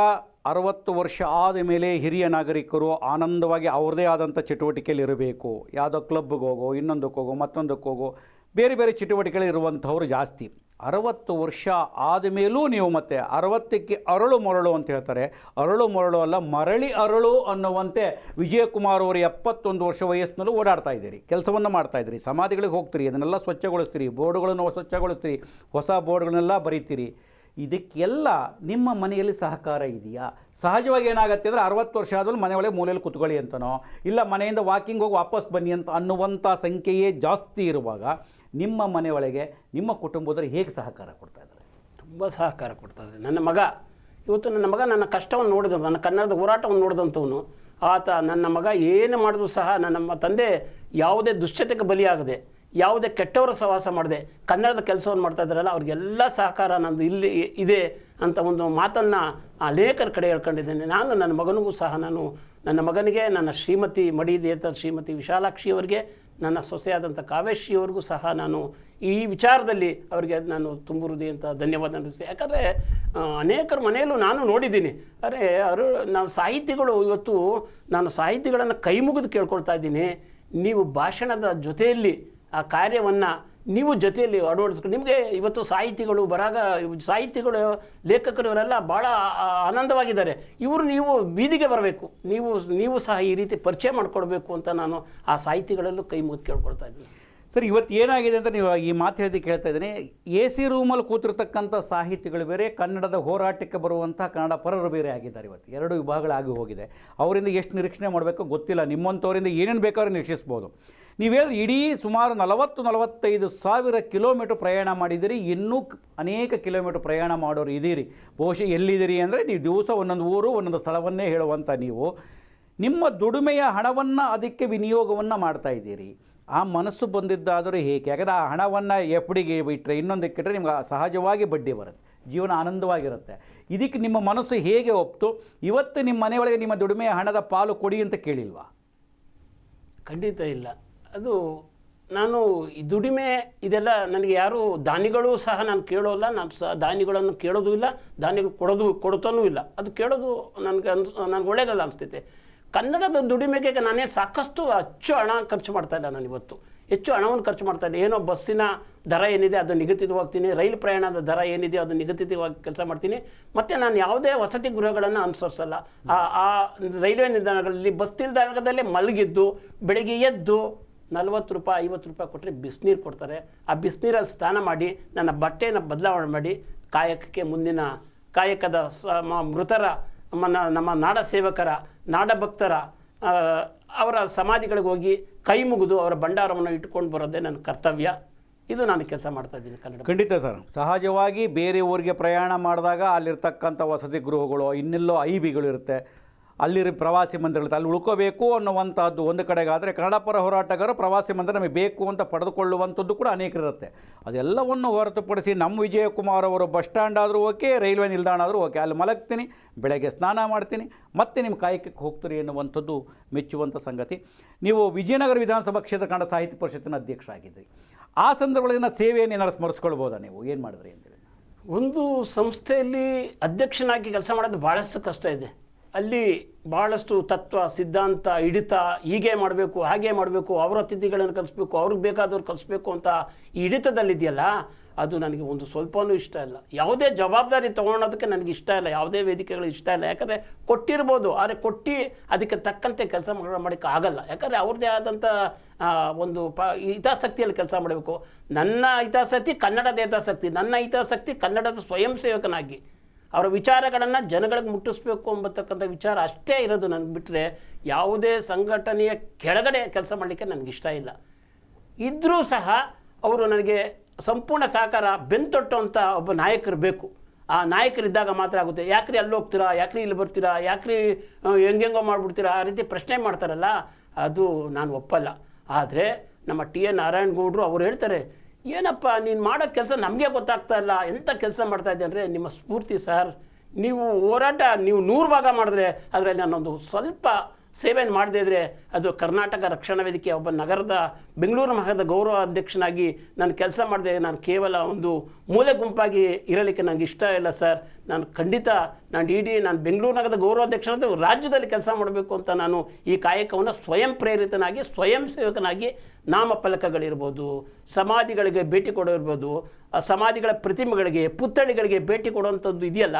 ಅರವತ್ತು ವರ್ಷ ಆದ ಮೇಲೆ ಹಿರಿಯ ನಾಗರಿಕರು ಆನಂದವಾಗಿ ಅವ್ರದೇ ಆದಂಥ ಚಟುವಟಿಕೆಯಲ್ಲಿ ಇರಬೇಕು. ಯಾವುದೋ ಕ್ಲಬ್ಗೆ ಹೋಗೋ, ಇನ್ನೊಂದಕ್ಕೆ ಹೋಗೋ, ಮತ್ತೊಂದಕ್ಕೆ ಹೋಗೋ, ಬೇರೆ ಬೇರೆ ಚಟುವಟಿಕೆಗಳು ಇರುವಂಥವ್ರು ಜಾಸ್ತಿ. ಅರವತ್ತು ವರ್ಷ ಆದಮೇಲೂ ನೀವು ಮತ್ತೆ ಅರವತ್ತಕ್ಕೆ ಅರಳು ಮರಳು ಅಂತ ಹೇಳ್ತಾರೆ. ಅರಳು ಮರಳು ಅಲ್ಲ, ಮರಳಿ ಅರಳು ಅನ್ನುವಂತೆ ವಿಜಯಕುಮಾರ್ ಅವರು ಎಪ್ಪತ್ತೊಂದು ವರ್ಷ ವಯಸ್ಸಿನಲ್ಲೂ ಓಡಾಡ್ತಾ ಇದ್ದೀರಿ. ಕೆಲಸವನ್ನು ಮಾಡ್ತಾ ಇದ್ದೀರಿ. ಸಮಾಧಿಗಳಿಗೆ ಹೋಗ್ತೀರಿ. ಅದನ್ನೆಲ್ಲ ಸ್ವಚ್ಛಗೊಳಿಸ್ತೀರಿ. ಬೋರ್ಡ್ಗಳನ್ನು ಸ್ವಚ್ಛಗೊಳಿಸ್ತೀರಿ. ಹೊಸ ಬೋರ್ಡ್ಗಳನ್ನೆಲ್ಲ ಬರೀತೀರಿ. ಇದಕ್ಕೆಲ್ಲ ನಿಮ್ಮ ಮನೆಯಲ್ಲಿ ಸಹಕಾರ ಇದೆಯಾ? ಸಹಜವಾಗಿ ಏನಾಗುತ್ತೆ ಅಂದರೆ ಅರವತ್ತು ವರ್ಷ ಆದಮೇಲೆ ಮನೆ ಒಳಗೆ ಮೂಲೆಯಲ್ಲಿ ಕುತ್ಕೊಳ್ಳಿ ಅಂತನೋ, ಇಲ್ಲ ಮನೆಯಿಂದ ವಾಕಿಂಗ್ ಹೋಗಿ ವಾಪಸ್ ಬನ್ನಿ ಅಂತ ಅನ್ನುವಂಥ ಸಂಖ್ಯೆಯೇ ಜಾಸ್ತಿ ಇರುವಾಗ ನಿಮ್ಮ ಮನೆಯೊಳಗೆ ನಿಮ್ಮ ಕುಟುಂಬದವರು ಹೇಗೆ ಸಹಕಾರ ಕೊಡ್ತಾ ಇದ್ದಾರೆ? ತುಂಬ ಸಹಕಾರ ಕೊಡ್ತಾ ಇದ್ದಾರೆ. ನನ್ನ ಮಗ, ಇವತ್ತು ನನ್ನ ಮಗ ನನ್ನ ಕಷ್ಟವನ್ನು ನೋಡಿದ, ನನ್ನ ಕನ್ನಡದ ಹೋರಾಟವನ್ನು ನೋಡಿದಂಥವನು, ಆತ ನನ್ನ ಮಗ ಏನು ಮಾಡಿದ್ರು ಸಹ ನನ್ನ ತಂದೆ ಯಾವುದೇ ದುಶ್ಚಟಕ್ಕೆ ಬಲಿಯಾಗದೆ, ಯಾವುದೇ ಕೆಟ್ಟವರ ಸಹವಾಸ ಮಾಡದೆ ಕನ್ನಡದ ಕೆಲಸವನ್ನು ಮಾಡ್ತಾ ಇದ್ದಾರಲ್ಲ, ಅವ್ರಿಗೆಲ್ಲ ಸಹಕಾರ ನಂದು ಇಲ್ಲಿ ಇದೆ ಅಂತ ಒಂದು ಮಾತನ್ನು ಆ ಲೇಖರ ಕಡೆ ಹೇಳ್ಕೊಂಡಿದ್ದೇನೆ. ನಾನು ನನ್ನ ಮಗನಿಗೂ ಸಹ ನಾನು ನನ್ನ ಮಗನಿಗೆ, ನನ್ನ ಶ್ರೀಮತಿ ಮಡಿದೇತ ಶ್ರೀಮತಿ ವಿಶಾಲಾಕ್ಷಿಯವರಿಗೆ ನನ್ನ ಸೊಸೆಯಾದಂಥ ಕಾವೇಶಿಯವರಿಗೂ ಸಹ ನಾನು ಈ ವಿಚಾರದಲ್ಲಿ ಅವರಿಗೆ ನಾನು ತುಂಬ ಹೃದಯಂತ ಧನ್ಯವಾದ ನಡೆಸಿ ಯಾಕಂದರೆ ಅನೇಕರ ಮನೆಯಲ್ಲೂ ನಾನು ನೋಡಿದ್ದೀನಿ. ಅರೆ, ಅವರು ನಾನು ಸಾಹಿತಿಗಳು ಇವತ್ತು ನಾನು ಸಾಹಿತಿಗಳನ್ನು ಕೈ ಮುಗಿದು ಕೇಳ್ಕೊಳ್ತಾ ಇದ್ದೀನಿ. ನೀವು ಭಾಷಣದ ಜೊತೆಯಲ್ಲಿ ಆ ಕಾರ್ಯವನ್ನು ನೀವು ಜೊತೆಯಲ್ಲಿ ಅಳವಡಿಸ್ಕೊಂಡು ನಿಮಗೆ ಇವತ್ತು ಸಾಹಿತಿಗಳು ಬರಾಗ ಸಾಹಿತಿಗಳು ಲೇಖಕರು ಇವರೆಲ್ಲ ಭಾಳ ಆನಂದವಾಗಿದ್ದಾರೆ. ಇವರು ನೀವು ಬೀದಿಗೆ ಬರಬೇಕು. ನೀವು ನೀವು ಸಹ ಈ ರೀತಿ ಪರಿಚಯ ಮಾಡಿಕೊಡ್ಬೇಕು ಅಂತ ನಾನು ಆ ಸಾಹಿತಿಗಳಲ್ಲೂ ಕೈ ಮುಗಿದು ಕೇಳ್ಕೊಳ್ತಾ ಇದ್ದೀನಿ. ಸರ್, ಇವತ್ತು ಏನಾಗಿದೆ ಅಂತ ನೀವು ಈ ಮಾತು ಹೇಳಿದ ಕೇಳ್ತಾ ಇದ್ದೀನಿ. ಎ ಸಿ ರೂಮಲ್ಲಿ ಕೂತಿರ್ತಕ್ಕಂಥ ಸಾಹಿತಿಗಳು ಬೇರೆ, ಕನ್ನಡದ ಹೋರಾಟಕ್ಕೆ ಬರುವಂಥ ಕನ್ನಡ ಪರರು ಬೇರೆ ಆಗಿದ್ದಾರೆ ಇವತ್ತು. ಎರಡು ವಿಭಾಗಗಳಾಗಿ ಹೋಗಿದೆ. ಅವರಿಂದ ಎಷ್ಟು ನಿರೀಕ್ಷಣೆ ಮಾಡಬೇಕೋ ಗೊತ್ತಿಲ್ಲ. ನಿಮ್ಮಂಥವರಿಂದ ಏನೇನು ಬೇಕಾದ್ರೂ ನಿರೀಕ್ಷಿಸ್ಬೋದು. ನೀವು ಹೇಳಿದ್ರೆ ಇಡೀ ಸುಮಾರು ನಲವತ್ತು, ನಲವತ್ತೈದು ಸಾವಿರ ಕಿಲೋಮೀಟ್ರ್ ಪ್ರಯಾಣ ಮಾಡಿದ್ದೀರಿ. ಇನ್ನೂ ಅನೇಕ ಕಿಲೋಮೀಟ್ರ್ ಪ್ರಯಾಣ ಮಾಡೋರು ಇದ್ದೀರಿ. ಬಹುಶಃ ಎಲ್ಲಿದ್ದೀರಿ ಅಂದರೆ ನೀವು ದಿವಸ ಒಂದೊಂದು ಊರು, ಒಂದೊಂದು ಸ್ಥಳವನ್ನೇ ಹೇಳುವಂಥ ನೀವು ನಿಮ್ಮ ದುಡಿಮೆಯ ಹಣವನ್ನು ಅದಕ್ಕೆ ವಿನಿಯೋಗವನ್ನು ಮಾಡ್ತಾ ಇದ್ದೀರಿ. ಆ ಮನಸ್ಸು ಬಂದಿದ್ದಾದರೂ ಹೇಗೆ ಯಾಕಂದರೆ ಆ ಹಣವನ್ನು ಎಫ್ ಡಿಗೆ ಬಿಟ್ಟರೆ ಇನ್ನೊಂದಕ್ಕೆ ಇಟ್ಟರೆ ನಿಮ್ಗೆ ಸಹಜವಾಗಿ ಬಡ್ಡಿ ಬರುತ್ತೆ. ಜೀವನ ಆನಂದವಾಗಿರುತ್ತೆ. ಇದಕ್ಕೆ ನಿಮ್ಮ ಮನಸ್ಸು ಹೇಗೆ ಒಪ್ತು? ಇವತ್ತು ನಿಮ್ಮ ಮನೆಯೊಳಗೆ ನಿಮ್ಮ ದುಡಿಮೆಯ ಹಣದ ಪಾಲು ಕೊಡಿ ಅಂತ ಕೇಳಿಲ್ವಾ? ಖಂಡಿತ ಇಲ್ಲ. ಅದು ನಾನು ಈ ದುಡಿಮೆ ಇದೆಲ್ಲ ನನಗೆ ಯಾರು ದಾನಿಗಳು ಸಹ ನಾನು ಕೇಳೋಲ್ಲ, ನಾನು ಸಹ ದಾನಿಗಳನ್ನು ಕೇಳೋದು ಇಲ್ಲ, ದಾನಿಗಳು ಕೊಡೋದು, ಕೊಡ್ತಾನೂ ಇಲ್ಲ. ಅದು ಕೇಳೋದು ನನಗೆ ಅನ್ಸ್, ನನಗೆ ಒಳ್ಳೇದಲ್ಲ ಅನಿಸ್ತೈತೆ ಕನ್ನಡದ ದುಡಿಮೆಗೆ ನಾನೇ ಸಾಕಷ್ಟು ಹೆಚ್ಚು ಹಣ ಖರ್ಚು ಮಾಡ್ತಾ ಇಲ್ಲ ನಾನು ಇವತ್ತು. ಹೆಚ್ಚು ಹಣವನ್ನು ಖರ್ಚು ಮಾಡ್ತಾ ಇಲ್ಲ. ಏನೋ ಬಸ್ಸಿನ ದರ ಏನಿದೆ ಅದು ನಿಗದಿತವಾಗ್ತೀನಿ, ರೈಲು ಪ್ರಯಾಣದ ದರ ಏನಿದೆ ಅದು ನಿಗದಿತವಾಗಿ ಕೆಲಸ ಮಾಡ್ತೀನಿ. ಮತ್ತು ನಾನು ಯಾವುದೇ ವಸತಿ ಗೃಹಗಳನ್ನು ಅನುಸರಿಸಲ್ಲ. ಆ ಆ ರೈಲ್ವೆ ನಿಲ್ದಾಣಗಳಲ್ಲಿ ಬಸ್ ನಿಲ್ದಾಣದಲ್ಲೇ ಮಲಗಿದ್ದು, ಬೆಳಿಗ್ಗೆ ಎದ್ದು ನಲ್ವತ್ತು ರೂಪಾಯಿ, ಐವತ್ತು ರೂಪಾಯಿ ಕೊಟ್ಟರೆ ಬಿಸಿನೀರು ಕೊಡ್ತಾರೆ. ಆ ಬಿಸಿನೀರಲ್ಲಿ ಸ್ನಾನ ಮಾಡಿ, ನನ್ನ ಬಟ್ಟೆನ ಬದಲಾವಣೆ ಮಾಡಿ, ಕಾಯಕಕ್ಕೆ ಮುಂದಿನ ಕಾಯಕದ ಸ ಮೃತರ ನಮ್ಮ ನಮ್ಮ ನಾಡ ಸೇವಕರ ನಾಡಭಕ್ತರ ಅವರ ಸಮಾಧಿಗಳಿಗೆ ಹೋಗಿ ಕೈ ಮುಗಿದು ಅವರ ಭಂಡಾರವನ್ನು ಇಟ್ಕೊಂಡು ಬರೋದೇ ನನ್ನ ಕರ್ತವ್ಯ. ಇದು ನಾನು ಕೆಲಸ ಮಾಡ್ತಾ ಇದ್ದೀನಿ ಕನ್ನಡ ಖಂಡಿತ ಸರ್. ಸಹಜವಾಗಿ ಬೇರೆ ಊರಿಗೆ ಪ್ರಯಾಣ ಮಾಡಿದಾಗ ಅಲ್ಲಿರ್ತಕ್ಕಂಥ ವಸತಿ ಗೃಹಗಳು, ಇನ್ನೆಲ್ಲೋ ಐ ಬಿಗಳು ಇರುತ್ತೆ. ಅಲ್ಲಿರೋ ಪ್ರವಾಸಿ ಮಂದಿರಗಳು ಅಲ್ಲಿ ಉಳ್ಕೋಬೇಕು ಅನ್ನುವಂಥದ್ದು ಒಂದು ಕಡೆಗಾದರೆ ಕನ್ನಡ ಪರ ಹೋರಾಟಗಾರರು ಪ್ರವಾಸಿ ಮಂದಿರ ನಮಗೆ ಬೇಕು ಅಂತ ಪಡೆದುಕೊಳ್ಳುವಂಥದ್ದು ಕೂಡ ಅನೇಕರಿರುತ್ತೆ. ಅದೆಲ್ಲವನ್ನು ಹೊರತುಪಡಿಸಿ ನಮ್ಮ ವಿಜಯಕುಮಾರ್ ಅವರು ಬಸ್ ಸ್ಟ್ಯಾಂಡ್ ಆದರೂ ಓಕೆ, ರೈಲ್ವೆ ನಿಲ್ದಾಣ ಆದರೂ ಓಕೆ. ಅಲ್ಲಿ ಮಲಗ್ತೀನಿ, ಬೆಳಗ್ಗೆ ಸ್ನಾನ ಮಾಡ್ತೀನಿ, ಮತ್ತೆ ನಿಮ್ಮ ಕಾಯಕಕ್ಕೆ ಹೋಗ್ತೀರಿ ಎನ್ನುವಂಥದ್ದು ಮೆಚ್ಚುವಂಥ ಸಂಗತಿ. ನೀವು ವಿಜಯನಗರ ವಿಧಾನಸಭಾ ಕ್ಷೇತ್ರ ಕನ್ನಡ ಸಾಹಿತ್ಯ ಪರಿಷತ್ತಿನ ಅಧ್ಯಕ್ಷರಾಗಿದ್ದೀರಿ ಆ ಸಂದರ್ಭದೊಳಗಿನ ಸೇವೆಯನ್ನು ಏನಾದ್ರು ಸ್ಮರಿಸ್ಕೊಳ್ಬೋದಾ ನೀವು? ಏನು ಮಾಡಿದ್ರಿ ಅಂತೇಳಿ ಒಂದು ಸಂಸ್ಥೆಯಲ್ಲಿ ಅಧ್ಯಕ್ಷನಾಗಿ ಕೆಲಸ ಮಾಡೋದು ಭಾಳಷ್ಟು ಕಷ್ಟ ಇದೆ. ಅಲ್ಲಿ ಭಾಳಷ್ಟು ತತ್ವ, ಸಿದ್ಧಾಂತ, ಹಿಡಿತ ಹೀಗೆ ಮಾಡಬೇಕು, ಹಾಗೆ ಮಾಡಬೇಕು, ಅವರ ಅತಿಥಿಗಳನ್ನು ಕಲಿಸ್ಬೇಕು, ಅವ್ರಿಗೆ ಬೇಕಾದವ್ರು ಕಲಿಸ್ಬೇಕು ಅಂತ ಈ ಹಿಡಿತದಲ್ಲಿದೆಯಲ್ಲ, ಅದು ನನಗೆ ಒಂದು ಸ್ವಲ್ಪವೂ ಇಷ್ಟ ಇಲ್ಲ. ಯಾವುದೇ ಜವಾಬ್ದಾರಿ ತೊಗೊಳೋದಕ್ಕೆ ನನಗೆ ಇಷ್ಟ ಇಲ್ಲ, ಯಾವುದೇ ವೇದಿಕೆಗಳು ಇಷ್ಟ ಇಲ್ಲ. ಯಾಕಂದರೆ ಕೊಟ್ಟಿರ್ಬೋದು, ಆದರೆ ಕೊಟ್ಟು ಅದಕ್ಕೆ ತಕ್ಕಂತೆ ಕೆಲಸ ಮಾಡೋಕ್ಕೆ ಆಗಲ್ಲ. ಯಾಕಂದರೆ ಅವ್ರದ್ದೇ ಆದಂಥ ಒಂದು ಪ, ಹಿತಾಸಕ್ತಿಯಲ್ಲಿ ಕೆಲಸ ಮಾಡಬೇಕು. ನನ್ನ ಹಿತಾಸಕ್ತಿ ಕನ್ನಡದ ಹಿತಾಸಕ್ತಿ, ನನ್ನ ಹಿತಾಸಕ್ತಿ ಕನ್ನಡದ ಸ್ವಯಂ ಸೇವಕನಾಗಿ. ಅವರ ವಿಚಾರಗಳನ್ನು ಜನಗಳಿಗೆ ಮುಟ್ಟಿಸ್ಬೇಕು ಅಂಬತಕ್ಕಂಥ ವಿಚಾರ ಅಷ್ಟೇ ಇರೋದು ನನಗೆ ಬಿಟ್ಟರೆ ಯಾವುದೇ ಸಂಘಟನೆಯ ಕೆಳಗಡೆ ಕೆಲಸ ಮಾಡಲಿಕ್ಕೆ ನನಗೆ ಇಷ್ಟ ಇಲ್ಲ. ಇದ್ದರೂ ಸಹ ಅವರು ನನಗೆ ಸಂಪೂರ್ಣ ಸಹಕಾರ ಬೆಂತೊಟ್ಟು ಅಂತ ಒಬ್ಬ ನಾಯಕರು ಬೇಕು. ಆ ನಾಯಕರಿದ್ದಾಗ ಮಾತ್ರ ಆಗುತ್ತೆ. ಯಾಕ್ರಿ ಅಲ್ಲಿ ಹೋಗ್ತೀರಾ? ಯಾಕ್ರಿ ಇಲ್ಲಿ ಬರ್ತೀರಾ? ಯಾಕ್ರಿ ಹೆಂಗೆಂಗೋ ಮಾಡಿಬಿಡ್ತೀರಾ? ಆ ರೀತಿ ಪ್ರಶ್ನೆ ಮಾಡ್ತಾರಲ್ಲ, ಅದು ನಾನು ಒಪ್ಪಲ್ಲ. ಆದರೆ ನಮ್ಮ ಟಿ ಎನ್ ನಾರಾಯಣಗೌಡರು ಅವ್ರು ಹೇಳ್ತಾರೆ ಏನಪ್ಪ, ನೀನು ಮಾಡೋ ಕೆಲಸ ನಮಗೆ ಗೊತ್ತಾಗ್ತಾ ಇಲ್ಲ ಎಂಥ ಕೆಲಸ ಮಾಡ್ತಾ ಇದ್ದೆ ಅಂದರೆ, ನಿಮ್ಮ ಸ್ಫೂರ್ತಿ ಸರ್. ನೀವು ಹೋರಾಟ, ನೀವು ನೂರು ಭಾಗ ಮಾಡಿದ್ರೆ ಅದರಲ್ಲಿ ನಾನೊಂದು ಸ್ವಲ್ಪ ಸೇವೆಯನ್ನು ಮಾಡದೇ ಇದ್ದರೆ ಅದು ಕರ್ನಾಟಕ ರಕ್ಷಣಾ ವೇದಿಕೆ, ಒಬ್ಬ ನಗರದ, ಬೆಂಗಳೂರು ನಗರದ ಗೌರವ ಅಧ್ಯಕ್ಷನಾಗಿ ನಾನು ಕೆಲಸ ಮಾಡಿದೆ, ನಾನು ಕೇವಲ ಒಂದು ಮೂಲೆ ಗುಂಪಾಗಿ ಇರಲಿಕ್ಕೆ ನನಗೆ ಇಷ್ಟ ಇಲ್ಲ ಸರ್. ನಾನು ಖಂಡಿತ ನಾನು ಇಡೀ ನಾನು ಬೆಂಗಳೂರು ನಗರದ ಗೌರವಾಧ್ಯಕ್ಷರಂತೆ ರಾಜ್ಯದಲ್ಲಿ ಕೆಲಸ ಮಾಡಬೇಕು ಅಂತ ನಾನು ಈ ಕಾಯಕವನ್ನು ಸ್ವಯಂ ಪ್ರೇರಿತನಾಗಿ, ಸ್ವಯಂ ಸೇವಕನಾಗಿ ನಾಮಫಲಕಗಳಿರ್ಬೋದು, ಸಮಾಧಿಗಳಿಗೆ ಭೇಟಿ ಕೊಡೋರ್ಬೋದು, ಆ ಸಮಾಧಿಗಳ ಪ್ರತಿಮೆಗಳಿಗೆ, ಪುತ್ಥಳಿಗಳಿಗೆ ಭೇಟಿ ಕೊಡುವಂಥದ್ದು ಇದೆಯಲ್ಲ,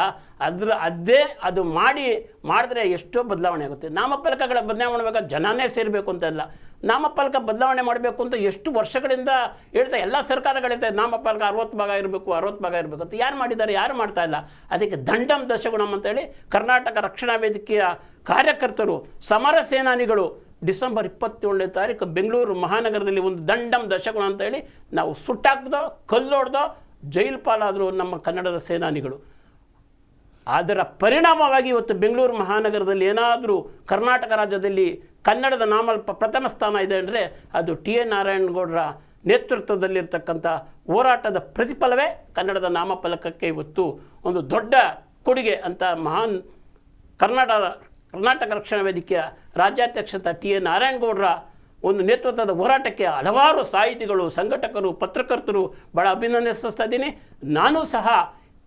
ಅದರ ಅದೇ ಅದು ಮಾಡಿ ಮಾಡಿದ್ರೆ ಎಷ್ಟೋ ಬದಲಾವಣೆ ಆಗುತ್ತೆ. ನಾಮಫಲಕಗಳ ಬದಲಾವಣೆ ಮಾಡಬೇಕಾದ್ರೆ ಜನನೇ ಸೇರಬೇಕು ಅಂತಲ್ಲ ನಾಮಫಲಕ ಬದಲಾವಣೆ ಮಾಡಬೇಕು ಅಂತ ಎಷ್ಟು ವರ್ಷಗಳಿಂದ ಹೇಳ್ತಾ ಎಲ್ಲ ಸರ್ಕಾರಗಳಿದೆ ನಾಮಫಲಕ ಅರವತ್ತು ಭಾಗ ಇರಬೇಕು, ಅರವತ್ತು ಭಾಗ ಇರಬೇಕು ಅಂತ. ಯಾರು ಮಾಡಿದ್ದಾರೆ, ಯಾರು ಮಾಡ್ತಾ ಇಲ್ಲ? ಅದಕ್ಕೆ ದಂಡಂ ದಶಗುಣಂ ಅಂತೇಳಿ ಕರ್ನಾಟಕ ರಕ್ಷಣಾ ವೇದಿಕೆಯ ಕಾರ್ಯಕರ್ತರು, ಸಮರ ಸೇನಾನಿಗಳು ಡಿಸೆಂಬರ್ ಇಪ್ಪತ್ತೇಳನೇ ತಾರೀಕು ಬೆಂಗಳೂರು ಮಹಾನಗರದಲ್ಲಿ ಒಂದು ದಂಡಂ ದಶಗುಣ ಅಂತೇಳಿ ನಾವು ಸುಟ್ಟಾಕ್ದೋ, ಕಲ್ಲೊಡ್ದೋ ಜೈಲು ಪಾಲಾದರು ನಮ್ಮ ಕನ್ನಡದ ಸೇನಾನಿಗಳು. ಅದರ ಪರಿಣಾಮವಾಗಿ ಇವತ್ತು ಬೆಂಗಳೂರು ಮಹಾನಗರದಲ್ಲಿ ಏನಾದರೂ ಕರ್ನಾಟಕ ರಾಜ್ಯದಲ್ಲಿ ಕನ್ನಡದ ನಾಮ ಪ್ರಥಮ ಸ್ಥಾನ ಇದೆ ಅಂದರೆ ಅದು ಟಿ ಎ ನಾರಾಯಣಗೌಡರ ನೇತೃತ್ವದಲ್ಲಿರ್ತಕ್ಕಂಥ ಹೋರಾಟದ ಪ್ರತಿಫಲವೇ ಕನ್ನಡದ ನಾಮಫಲಕಕ್ಕೆ ಇವತ್ತು ಒಂದು ದೊಡ್ಡ ಕೊಡುಗೆ ಅಂತ ಮಹಾನ್ ಕನ್ನಡ ಕರ್ನಾಟಕ ರಕ್ಷಣಾ ವೇದಿಕೆಯ ರಾಜ್ಯಾಧ್ಯಕ್ಷತ ಟಿ ಎ ನಾರಾಯಣಗೌಡರ ಒಂದು ನೇತೃತ್ವದ ಹೋರಾಟಕ್ಕೆ ಹಲವಾರು ಸಾಹಿತಿಗಳು, ಸಂಘಟಕರು, ಪತ್ರಕರ್ತರು ಭಾಳ ಅಭಿನಂದಿಸ್ತಾ ಇದ್ದೀನಿ. ನಾನು ಸಹ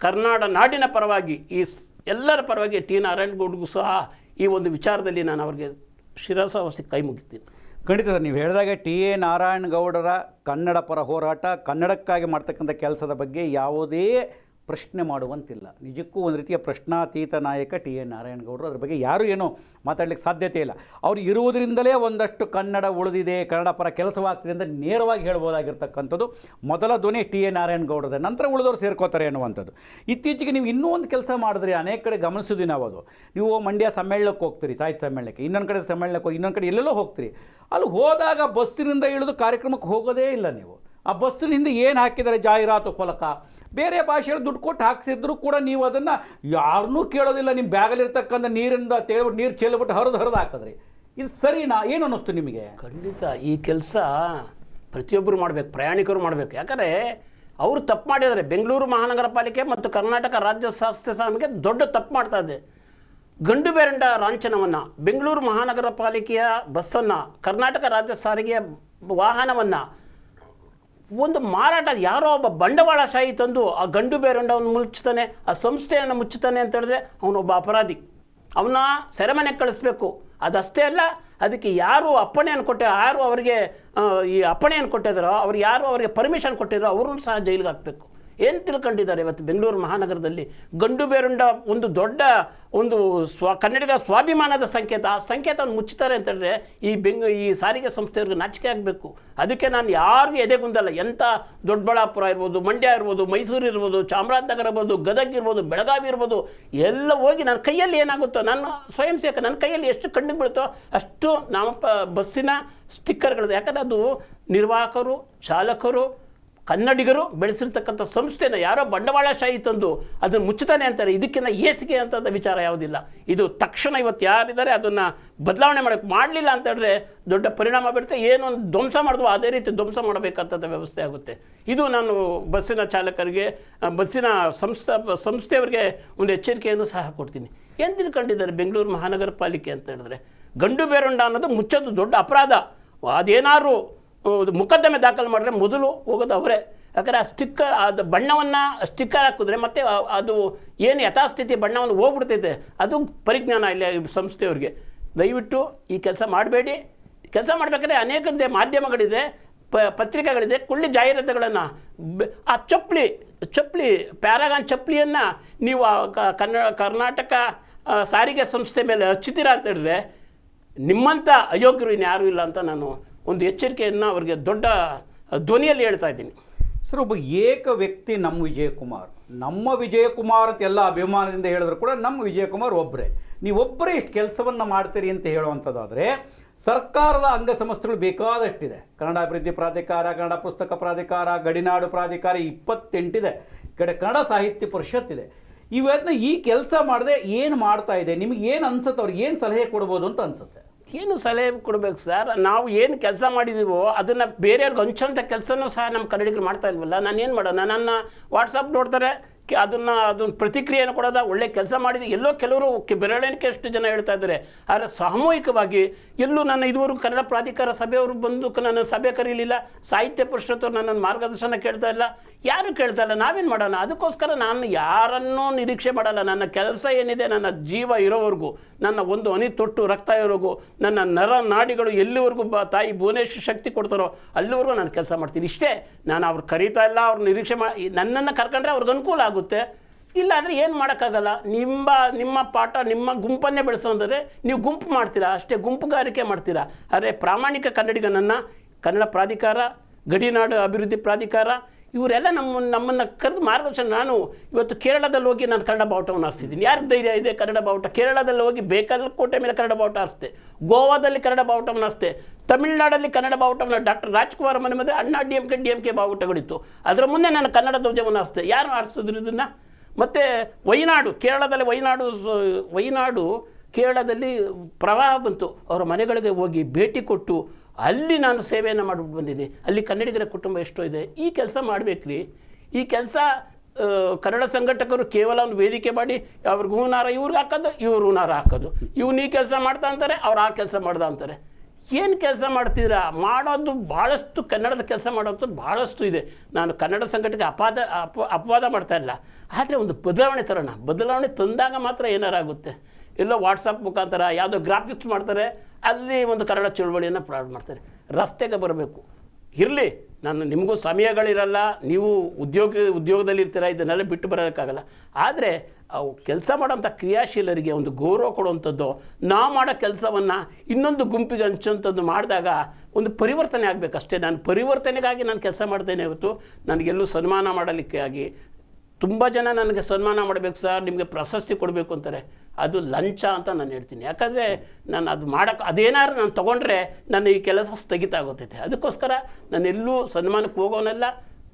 ಕರ್ನಾಡ ನಾಡಿನ ಪರವಾಗಿ ಈ ಎಲ್ಲರ ಪರವಾಗಿ ಟಿ ನಾರಾಯಣಗೌಡಗೂ ಸಹ ಈ ಒಂದು ವಿಚಾರದಲ್ಲಿ ನಾನು ಅವರಿಗೆ ಶಿರಸವಸಿ ಕೈ ಮುಗಿತೀನಿ. ಖಂಡಿತ ಸರ್, ನೀವು ಹೇಳಿದಾಗ ಟಿ ಎ ನಾರಾಯಣಗೌಡರ ಕನ್ನಡ ಪರ ಹೋರಾಟ ಕನ್ನಡಕ್ಕಾಗಿ ಮಾಡ್ತಕ್ಕಂಥ ಕೆಲಸದ ಬಗ್ಗೆ ಯಾವುದೇ ಪ್ರಶ್ನೆ ಮಾಡುವಂತಿಲ್ಲ. ನಿಜಕ್ಕೂ ಒಂದು ರೀತಿಯ ಪ್ರಶ್ನಾತೀತ ನಾಯಕ ಟಿ ಎ ನಾರಾಯಣಗೌಡರು. ಅದ್ರ ಬಗ್ಗೆ ಯಾರೂ ಏನೋ ಮಾತಾಡಲಿಕ್ಕೆ ಸಾಧ್ಯತೆ ಇಲ್ಲ. ಅವರು ಇರುವುದರಿಂದಲೇ ಒಂದಷ್ಟು ಕನ್ನಡ ಉಳಿದಿದೆ, ಕನ್ನಡ ಪರ ಕೆಲಸವಾಗ್ತಿದೆ ಅಂತ ನೇರವಾಗಿ ಹೇಳ್ಬೋದಾಗಿರ್ತಕ್ಕಂಥದ್ದು. ಮೊದಲ ಧ್ವನಿ ಟಿ ಎ ನಾರಾಯಣಗೌಡರ ನಂತರ ಉಳಿದವರು ಸೇರ್ಕೋತಾರೆ ಅನ್ನುವಂಥದ್ದು. ಇತ್ತೀಚೆಗೆ ನೀವು ಇನ್ನೂ ಒಂದು ಕೆಲಸ ಮಾಡಿದ್ರಿ ಅನೇಕ ಕಡೆ ಗಮನಿಸಿದ್ವಿ ನಾವು ಅದು ನೀವು ಮಂಡ್ಯ ಸಮ್ಮೇಳನಕ್ಕೆ ಹೋಗ್ತೀರಿ, ಸಾಹಿತ್ಯ ಸಮ್ಮೇಳನಕ್ಕೆ. ಇನ್ನೊಂದು ಕಡೆ ಸಮ್ಮೇಳನಕ್ಕೆ ಹೋಗಿ, ಇನ್ನೊಂದು ಕಡೆ ಎಲ್ಲೆಲ್ಲೋ ಹೋಗ್ತೀರಿ. ಅಲ್ಲಿ ಹೋದಾಗ ಬಸ್ಸಿನಿಂದ ಇಳಿದು ಕಾರ್ಯಕ್ರಮಕ್ಕೆ ಹೋಗೋದೇ ಇಲ್ಲ ನೀವು. ಆ ಬಸ್ಸಿನ ಹಿಂದೆ ಏನು ಹಾಕಿದ್ದಾರೆ ಜಾಹೀರಾತು ಫಲಕ? ಬೇರೆ ಭಾಷೆಯಲ್ಲಿ ದುಡ್ಡು ಕೊಟ್ಟು ಹಾಕ್ಸಿದ್ರು ಕೂಡ ನೀವು ಅದನ್ನು ಯಾರನ್ನೂ ಕೇಳೋದಿಲ್ಲ. ನಿಮ್ಮ ಬ್ಯಾಗಲ್ಲಿರ್ತಕ್ಕಂಥ ನೀರಿಂದ ತೇಳ್ಬಿಟ್ಟು ನೀರು ಚೆಲ್ಬಿಟ್ಟು ಹರಿದು ಹರಿದು ಹಾಕಿದ್ರಿ. ಇದು ಸರಿನಾ? ಏನು ಅನ್ನಿಸ್ತು ನಿಮಗೆ? ಖಂಡಿತ. ಈ ಕೆಲಸ ಪ್ರತಿಯೊಬ್ಬರು ಮಾಡಬೇಕು, ಪ್ರಯಾಣಿಕರು ಮಾಡಬೇಕು. ಯಾಕಂದರೆ ಅವರು ತಪ್ಪು ಮಾಡಿದ್ದಾರೆ. ಬೆಂಗಳೂರು ಮಹಾನಗರ ಪಾಲಿಕೆ ಮತ್ತು ಕರ್ನಾಟಕ ರಾಜ್ಯ ಸ್ವಾಸ್ಥ್ಯ ಸಮಿತಿ ದೊಡ್ಡ ತಪ್ಪು ಮಾಡ್ತಾ ಇದೆ. ಗಂಡು ಬೇರಂಡ ರಾಂಚನವನ್ನು, ಬೆಂಗಳೂರು ಮಹಾನಗರ ಪಾಲಿಕೆಯ ಬಸ್ಸನ್ನು, ಕರ್ನಾಟಕ ರಾಜ್ಯ ಸಾರಿಗೆಯ ವಾಹನವನ್ನು ಒಂದು ಮಾರಾಟ ಯಾರೋ ಒಬ್ಬ ಬಂಡವಾಳಶಾಹಿ ತಂದು ಆ ಗಂಡು ಬೇರಂಡವನ್ನು ಮುಚ್ಚುತ್ತಾನೆ, ಆ ಸಂಸ್ಥೆಯನ್ನು ಮುಚ್ಚುತ್ತಾನೆ ಅಂತ ಹೇಳಿದ್ರೆ ಅವನೊಬ್ಬ ಅಪರಾಧಿ. ಅವನ ಸೆರೆಮನೆಗೆ ಕಳಿಸ್ಬೇಕು. ಅದಷ್ಟೇ ಅಲ್ಲ, ಅದಕ್ಕೆ ಯಾರು ಅಪ್ಪಣೆಯನ್ನು ಕೊಟ್ಟ, ಯಾರು ಅವರಿಗೆ ಈ ಅಪ್ಪಣೆಯನ್ನು ಕೊಟ್ಟಿದ್ರೋ ಅವ್ರು ಯಾರು ಅವರಿಗೆ ಪರ್ಮಿಷನ್ ಕೊಟ್ಟಿದ್ರೋ ಅವ್ರನ್ನೂ ಸಹ ಜೈಲಿಗೆ ಹಾಕಬೇಕು. ಏನು ತಿಳ್ಕೊಂಡಿದ್ದಾರೆ ಇವತ್ತು ಬೆಂಗಳೂರು ಮಹಾನಗರದಲ್ಲಿ? ಗಂಡು ಬೇರುಂಡ ಒಂದು ದೊಡ್ಡ ಒಂದು ಸ್ವ, ಕನ್ನಡಿಗ ಸ್ವಾಭಿಮಾನದ ಸಂಕೇತ. ಆ ಸಂಕೇತವನ್ನು ಮುಚ್ಚುತ್ತಾರೆ ಅಂತಂದರೆ ಈ ಬೆಂಗ, ಈ ಸಾರಿಗೆ ಸಂಸ್ಥೆಯವ್ರಿಗೆ ನಾಚಿಕೆ ಆಗಬೇಕು. ಅದಕ್ಕೆ ನಾನು ಯಾರಿಗೂ ಎದೆಗುಂದಲ್ಲ. ಎಂಥ ದೊಡ್ಡಬಳ್ಳಾಪುರ ಇರ್ಬೋದು, ಮಂಡ್ಯ ಇರ್ಬೋದು, ಮೈಸೂರು ಇರ್ಬೋದು ಚಾಮರಾಜನಗರ ಇರ್ಬೋದು, ಗದಗ ಇರ್ಬೋದು, ಬೆಳಗಾವಿ ಇರ್ಬೋದು, ಎಲ್ಲ ಹೋಗಿ ನನ್ನ ಕೈಯಲ್ಲಿ ಏನಾಗುತ್ತೋ, ನನ್ನ ಸ್ವಯಂ ಸೇವಕ ನನ್ನ ಕೈಯಲ್ಲಿ ಎಷ್ಟು ಕಣ್ಣಿಗೆ ಬೀಳುತ್ತೋ ಅಷ್ಟು ನಮ್ಮ ಬಸ್ಸಿನ ಸ್ಟಿಕ್ಕರ್ಗಳಿದೆ. ಯಾಕಂದರೆ ಅದು ನಿರ್ವಾಹಕರು, ಚಾಲಕರು ಕನ್ನಡಿಗರು ಬೆಳೆಸಿರ್ತಕ್ಕಂಥ ಸಂಸ್ಥೆನ ಯಾರೋ ಬಂಡವಾಳಶಾಹಿ ತಂದು ಅದನ್ನು ಮುಚ್ಚುತ್ತಾನೆ ಅಂತಾರೆ. ಇದಕ್ಕಿಂತ ಏಸಿಗೆ ಅಂತದ ವಿಚಾರ ಯಾವುದಿಲ್ಲ. ಇದು ತಕ್ಷಣ ಇವತ್ತು ಯಾರಿದ್ದಾರೆ ಅದನ್ನು ಬದಲಾವಣೆ ಮಾಡೋಕ್ಕೆ ಮಾಡಲಿಲ್ಲ ಅಂತ ಹೇಳಿದ್ರೆ ದೊಡ್ಡ ಪರಿಣಾಮ ಬೀರುತ್ತೆ. ಏನೊಂದು ಧ್ವಂಸ ಮಾಡಿದ್ವೋ ಅದೇ ರೀತಿ ಧ್ವಂಸ ಮಾಡಬೇಕಂಥದ್ದು ವ್ಯವಸ್ಥೆ ಆಗುತ್ತೆ. ಇದು ನಾನು ಬಸ್ಸಿನ ಚಾಲಕರಿಗೆ ಬಸ್ಸಿನ ಸಂಸ್ಥೆ, ಸಂಸ್ಥೆಯವರಿಗೆ ಒಂದು ಎಚ್ಚರಿಕೆಯನ್ನು ಸಹ ಕೊಡ್ತೀನಿ. ಏನು ತಿಳ್ಕೊಂಡಿದ್ದಾರೆ ಬೆಂಗಳೂರು ಮಹಾನಗರ ಪಾಲಿಕೆ ಅಂತ ಹೇಳಿದ್ರೆ ಗಂಡು ಬೇರೊಂಡ ಅನ್ನೋದು ಮುಚ್ಚೋದು ದೊಡ್ಡ ಅಪರಾಧ. ಅದೇನಾದ್ರು ಅದು ಮೊಕದ್ದಮೆ ದಾಖಲು ಮಾಡಿದ್ರೆ ಮೊದಲು ಹೋಗೋದು ಅವರೇ. ಯಾಕಂದರೆ ಆ ಸ್ಟಿಕ್ಕರ್ ಅದು ಬಣ್ಣವನ್ನು ಸ್ಟಿಕ್ಕರ್ ಹಾಕಿದ್ರೆ ಮತ್ತೆ ಅದು ಏನು ಯಥಾಸ್ಥಿತಿ ಬಣ್ಣವನ್ನು ಹೋಗ್ಬಿಡ್ತೈತೆ. ಅದು ಪರಿಜ್ಞಾನ ಇಲ್ಲ ಸಂಸ್ಥೆಯವ್ರಿಗೆ. ದಯವಿಟ್ಟು ಈ ಕೆಲಸ ಮಾಡಬೇಡಿ. ಕೆಲಸ ಮಾಡಬೇಕಾದ್ರೆ ಅನೇಕ ಮಾಧ್ಯಮಗಳಿದೆ, ಪ, ಪತ್ರಿಕೆಗಳಿದೆ, ಕುಳ್ಳಿ ಜಾಹೀರಾತುಗಳನ್ನು. ಆ ಚಪ್ಪಲಿ ಚಪ್ಪಲಿ, ಪ್ಯಾರಾಗಾನ್ ಚಪ್ಪಲಿಯನ್ನು ನೀವು ಕನ್ನಡ, ಕರ್ನಾಟಕ ಸಾರಿಗೆ ಸಂಸ್ಥೆ ಮೇಲೆ ಹಚ್ಚಿತೀರಾ ಅಂತ ಹೇಳಿದ್ರೆ ನಿಮ್ಮಂಥ ಅಯೋಗ್ಯರು ಇನ್ಯಾರೂ ಇಲ್ಲ ಅಂತ ನಾನು ಒಂದು ಎಚ್ಚರಿಕೆಯನ್ನು ಅವರಿಗೆ ದೊಡ್ಡ ಧ್ವನಿಯಲ್ಲಿ ಹೇಳ್ತಾ ಇದ್ದೀನಿ. ಸರ್, ಒಬ್ಬ ಏಕ ವ್ಯಕ್ತಿ ನಮ್ಮ ವಿಜಯಕುಮಾರ್. ನಮ್ಮ ವಿಜಯಕುಮಾರ್ ಅಂತ ಎಲ್ಲ ಅಭಿಮಾನದಿಂದ ಹೇಳಿದ್ರು ಕೂಡ ನಮ್ಮ ವಿಜಯಕುಮಾರ್ ಒಬ್ಬರೇ ನೀವೊಬ್ಬರೇ ಇಷ್ಟು ಕೆಲಸವನ್ನು ಮಾಡ್ತೀರಿ ಅಂತ ಹೇಳುವಂಥದ್ದಾದರೆ, ಸರ್ಕಾರದ ಅಂಗಸಂಸ್ಥೆಗಳು ಬೇಕಾದಷ್ಟಿದೆ. ಕನ್ನಡ ಅಭಿವೃದ್ಧಿ ಪ್ರಾಧಿಕಾರ, ಕನ್ನಡ ಪುಸ್ತಕ ಪ್ರಾಧಿಕಾರ, ಗಡಿನಾಡು ಪ್ರಾಧಿಕಾರ ಇಪ್ಪತ್ತೆಂಟಿದೆ. ಈ ಕಡೆ ಕನ್ನಡ ಸಾಹಿತ್ಯ ಪರಿಷತ್ ಇದೆ. ಇವತ್ತಿನ ಈ ಕೆಲಸ ಮಾಡದೆ ಏನು ಮಾಡ್ತಾ ಇದೆ? ನಿಮಗೆ ಏನು ಅನ್ಸುತ್ತೆ? ಅವ್ರಿಗೆ ಏನು ಸಲಹೆ ಕೊಡ್ಬೋದು ಅಂತ ಅನ್ಸುತ್ತೆ. ಏನು ಸಲಹೆ ಕೊಡಬೇಕು ಸರ್? ನಾವು ಏನು ಕೆಲಸ ಮಾಡಿದ್ದೀವೋ ಅದನ್ನು ಬೇರೆಯವ್ರಿಗೆ ಹಂಚೋಂಥ ಕೆಲಸನೂ ಸಹ ನಮ್ಮ ಕನ್ನಡಿಗರು ಮಾಡ್ತಾ ಇಲ್ವಲ್ಲ? ನಾನು ಏನು ಮಾಡೋಣ? ನನ್ನ ವಾಟ್ಸಪ್ ನೋಡ್ತಾರೆ ಅದನ್ನು ಅದನ್ನು ಪ್ರತಿಕ್ರಿಯೆಯನ್ನು ಕೊಡೋದ ಒಳ್ಳೆ ಕೆಲಸ ಮಾಡಿದೆ. ಎಲ್ಲೋ ಕೆಲವರು ಬೆರಳೆಣಿಕೆ ಅಷ್ಟು ಜನ ಹೇಳ್ತಾ ಇದ್ದಾರೆ. ಆದರೆ ಸಾಮೂಹಿಕವಾಗಿ ಎಲ್ಲೂ ನನ್ನ ಇದುವರೆಗೂ ಕನ್ನಡ ಪ್ರಾಧಿಕಾರ ಸಭೆಯವರು ಬಂದು ನನ್ನ ಸಭೆ ಕರೀಲಿಲ್ಲ. ಸಾಹಿತ್ಯ ಪರಿಷತ್ತವ್ರು ನನ್ನನ್ನು ಮಾರ್ಗದರ್ಶನ ಕೇಳ್ತಾ ಇಲ್ಲ. ಯಾರು ಕೇಳ್ತಾ ಇಲ್ಲ? ನಾವೇನು ಮಾಡೋಣ? ಅದಕ್ಕೋಸ್ಕರ ನಾನು ಯಾರನ್ನೂ ನಿರೀಕ್ಷೆ ಮಾಡಲ್ಲ. ನನ್ನ ಕೆಲಸ ಏನಿದೆ, ನನ್ನ ಜೀವ ಇರೋವರೆಗೂ, ನನ್ನ ಒಂದು ಅನಿ ತೊಟ್ಟು ರಕ್ತ ಇರೋವರೆಗೂ, ನನ್ನ ನರ ನಾಡಿಗಳು ಎಲ್ಲಿವರೆಗೂ ಬ ತಾಯಿ ಭುವನೇಶ್ವರ ಶಕ್ತಿ ಕೊಡ್ತಾರೋ ಅಲ್ಲಿವರೆಗೂ ನಾನು ಕೆಲಸ ಮಾಡ್ತೀನಿ. ಇಷ್ಟೇ, ನಾನು ಅವ್ರು ಕರೀತಾ ಇಲ್ಲ, ಅವ್ರು ನಿರೀಕ್ಷೆ ಮಾಡಿ ನನ್ನನ್ನು ಕರ್ಕೊಂಡ್ರೆ ಅವ್ರಿಗೆ ಅನುಕೂಲ ಆಗುತ್ತೆ ಇಲ್ಲ ಅಂದರೆ ಏನು ಮಾಡೋಕ್ಕಾಗಲ್ಲ. ನಿಮ್ಮ ನಿಮ್ಮ ಪಾಠ, ನಿಮ್ಮ ಗುಂಪನ್ನೇ ಬೆಳೆಸೋಂದರೆ ನೀವು ಗುಂಪು ಮಾಡ್ತೀರಾ. ಅಷ್ಟೇ ಗುಂಪುಗಾರಿಕೆ ಮಾಡ್ತೀರಾ. ಆದರೆ ಪ್ರಾಮಾಣಿಕ ಕನ್ನಡಿಗನನ್ನು ಕನ್ನಡ ಪ್ರಾಧಿಕಾರ, ಗಡಿನಾಡು ಅಭಿವೃದ್ಧಿ ಪ್ರಾಧಿಕಾರ ಇವರೆಲ್ಲ ನಮ್ಮ, ನಮ್ಮನ್ನು ಕರೆದು ಮಾರ್ಗದರ್ಶನ ನಾನು ಇವತ್ತು ಕೇರಳದಲ್ಲಿ ಹೋಗಿ ನಾನು ಕನ್ನಡ ಬಾವುಟವನ್ನು ಆರಿಸಿದ್ದೀನಿ ಯಾರು ಧೈರ್ಯ ಇದೆ ಕನ್ನಡ ಬಾವುಟ? ಕೇರಳದಲ್ಲಿ ಹೋಗಿ ಬೇಕಲ್ಕೋಟೆ ಮೇಲೆ ಕನ್ನಡ ಬಾವುಟ ಆರಿಸಿದೆ ಗೋವಾದಲ್ಲಿ ಕನ್ನಡ ಬಾವುಟವನ್ನು ಆರಿಸಿದೆ ತಮಿಳುನಾಡಲ್ಲಿ ಕನ್ನಡ ಬಾವುಟವನ್ನು ಡಾಕ್ಟರ್ ರಾಜ್ಕುಮಾರ್ ಮನೆ ಮೇಲೆ Anna D M K, D M K ಬಾವುಟಗಳಿತ್ತು. ಅದರ ಮುಂದೆ ನಾನು ಕನ್ನಡ ಧ್ವಜವನ್ನು ಆರಿಸಿದೆ ಯಾರು ಆರಿಸಿದ್ರು ಇದನ್ನು? ಮತ್ತು ವೈನಾಡು, ಕೇರಳದಲ್ಲಿ ವೈನಾಡು ವೈನಾಡು ಕೇರಳದಲ್ಲಿ ಪ್ರವಾಹ ಬಂತು. ಅವರ ಮನೆಗಳಿಗೆ ಹೋಗಿ ಭೇಟಿ ಕೊಟ್ಟು ಅಲ್ಲಿ ನಾನು ಸೇವೆಯನ್ನು ಮಾಡಿಬಿಟ್ಟು ಬಂದಿದ್ದೆ. ಅಲ್ಲಿ ಕನ್ನಡಿಗರ ಕುಟುಂಬ ಎಷ್ಟೋ ಇದೆ. ಈ ಕೆಲಸ ಮಾಡಬೇಕ್ರಿ. ಈ ಕೆಲಸ ಕನ್ನಡ ಸಂಘಟಕರು ಕೇವಲ ಒಂದು ವೇದಿಕೆ ಮಾಡಿ ಅವ್ರಿಗೆ ಹೂನಾರ, ಇವ್ರಿಗೆ ಹಾಕೋದು, ಇವ್ರು ಹೂನಾರ ಹಾಕೋದು. ಇವ್ನು ಈ ಕೆಲಸ ಮಾಡ್ತಾ ಅಂತಾರೆ, ಅವ್ರು ಆ ಕೆಲಸ ಮಾಡ್ದ ಅಂತಾರೆ. ಏನು ಕೆಲಸ ಮಾಡ್ತೀರಾ? ಮಾಡೋದು ಭಾಳಷ್ಟು ಕನ್ನಡದ ಕೆಲಸ ಮಾಡೋದು ಭಾಳಷ್ಟು ಇದೆ. ನಾನು ಕನ್ನಡ ಸಂಘಟಕ ಅಪಾದ ಅಪ, ಅಪವಾದ ಮಾಡ್ತಾ ಇಲ್ಲ. ಆದರೆ ಒಂದು ಬದಲಾವಣೆ ತರೋಣ. ಬದಲಾವಣೆ ತಂದಾಗ ಮಾತ್ರ ಏನಾರಾಗುತ್ತೆ? ಎಲ್ಲೋ ವಾಟ್ಸಪ್ ಮುಖಾಂತರ, ಯಾವುದೋ ಗ್ರಾಫಿಕ್ಸ್ ಮಾಡ್ತಾರೆ. ಅಲ್ಲಿ ಒಂದು ಕನ್ನಡ ಚಳುವಳಿಯನ್ನು ಪ್ರಾರಂಭ ಮಾಡ್ತಾರೆ. ರಸ್ತೆಗೆ ಬರಬೇಕು. ಇರಲಿ, ನಾನು ನಿಮಗೂ ಸಮಯಗಳಿರಲ್ಲ, ನೀವು ಉದ್ಯೋಗ, ಉದ್ಯೋಗದಲ್ಲಿ ಇರ್ತೀರ, ಇದನ್ನೆಲ್ಲ ಬಿಟ್ಟು ಬರೋಕ್ಕಾಗಲ್ಲ. ಆದರೆ, ಅವು ಕೆಲಸ ಮಾಡೋಂಥ ಕ್ರಿಯಾಶೀಲರಿಗೆ ಒಂದು ಗೌರವ ಕೊಡುವಂಥದ್ದು, ನಾವು ಮಾಡೋ ಕೆಲಸವನ್ನು ಇನ್ನೊಂದು ಗುಂಪಿಗೆ ಹಂಚುವಂಥದ್ದು ಮಾಡಿದಾಗ ಒಂದು ಪರಿವರ್ತನೆ ಆಗಬೇಕಷ್ಟೇ ನಾನು ಪರಿವರ್ತನೆಗಾಗಿ ನಾನು ಕೆಲಸ ಮಾಡ್ತೇನೆ ಇವತ್ತು ನನಗೆಲ್ಲೂ ಸನ್ಮಾನ ಮಾಡಲಿಕ್ಕೆ ಆಗಿ ತುಂಬ ಜನ ನನಗೆ ಸನ್ಮಾನ ಮಾಡಬೇಕು ಸರ್, ನಿಮಗೆ ಪ್ರಶಸ್ತಿ ಕೊಡಬೇಕು ಅಂತಾರೆ. ಅದು ಲಂಚ ಅಂತ ನಾನು ಹೇಳ್ತೀನಿ. ಯಾಕಂದರೆ ನಾನು ಅದು ಮಾಡೋಕ್ಕೆ ಅದೇನಾದ್ರು ನಾನು ತೊಗೊಂಡ್ರೆ ನನ್ನ ಈ ಕೆಲಸ ಸ್ಥಗಿತ ಆಗುತ್ತೈತೆ ಅದಕ್ಕೋಸ್ಕರ ನಾನು ಎಲ್ಲೂ ಸನ್ಮಾನಕ್ಕೆ ಹೋಗೋನಲ್ಲ,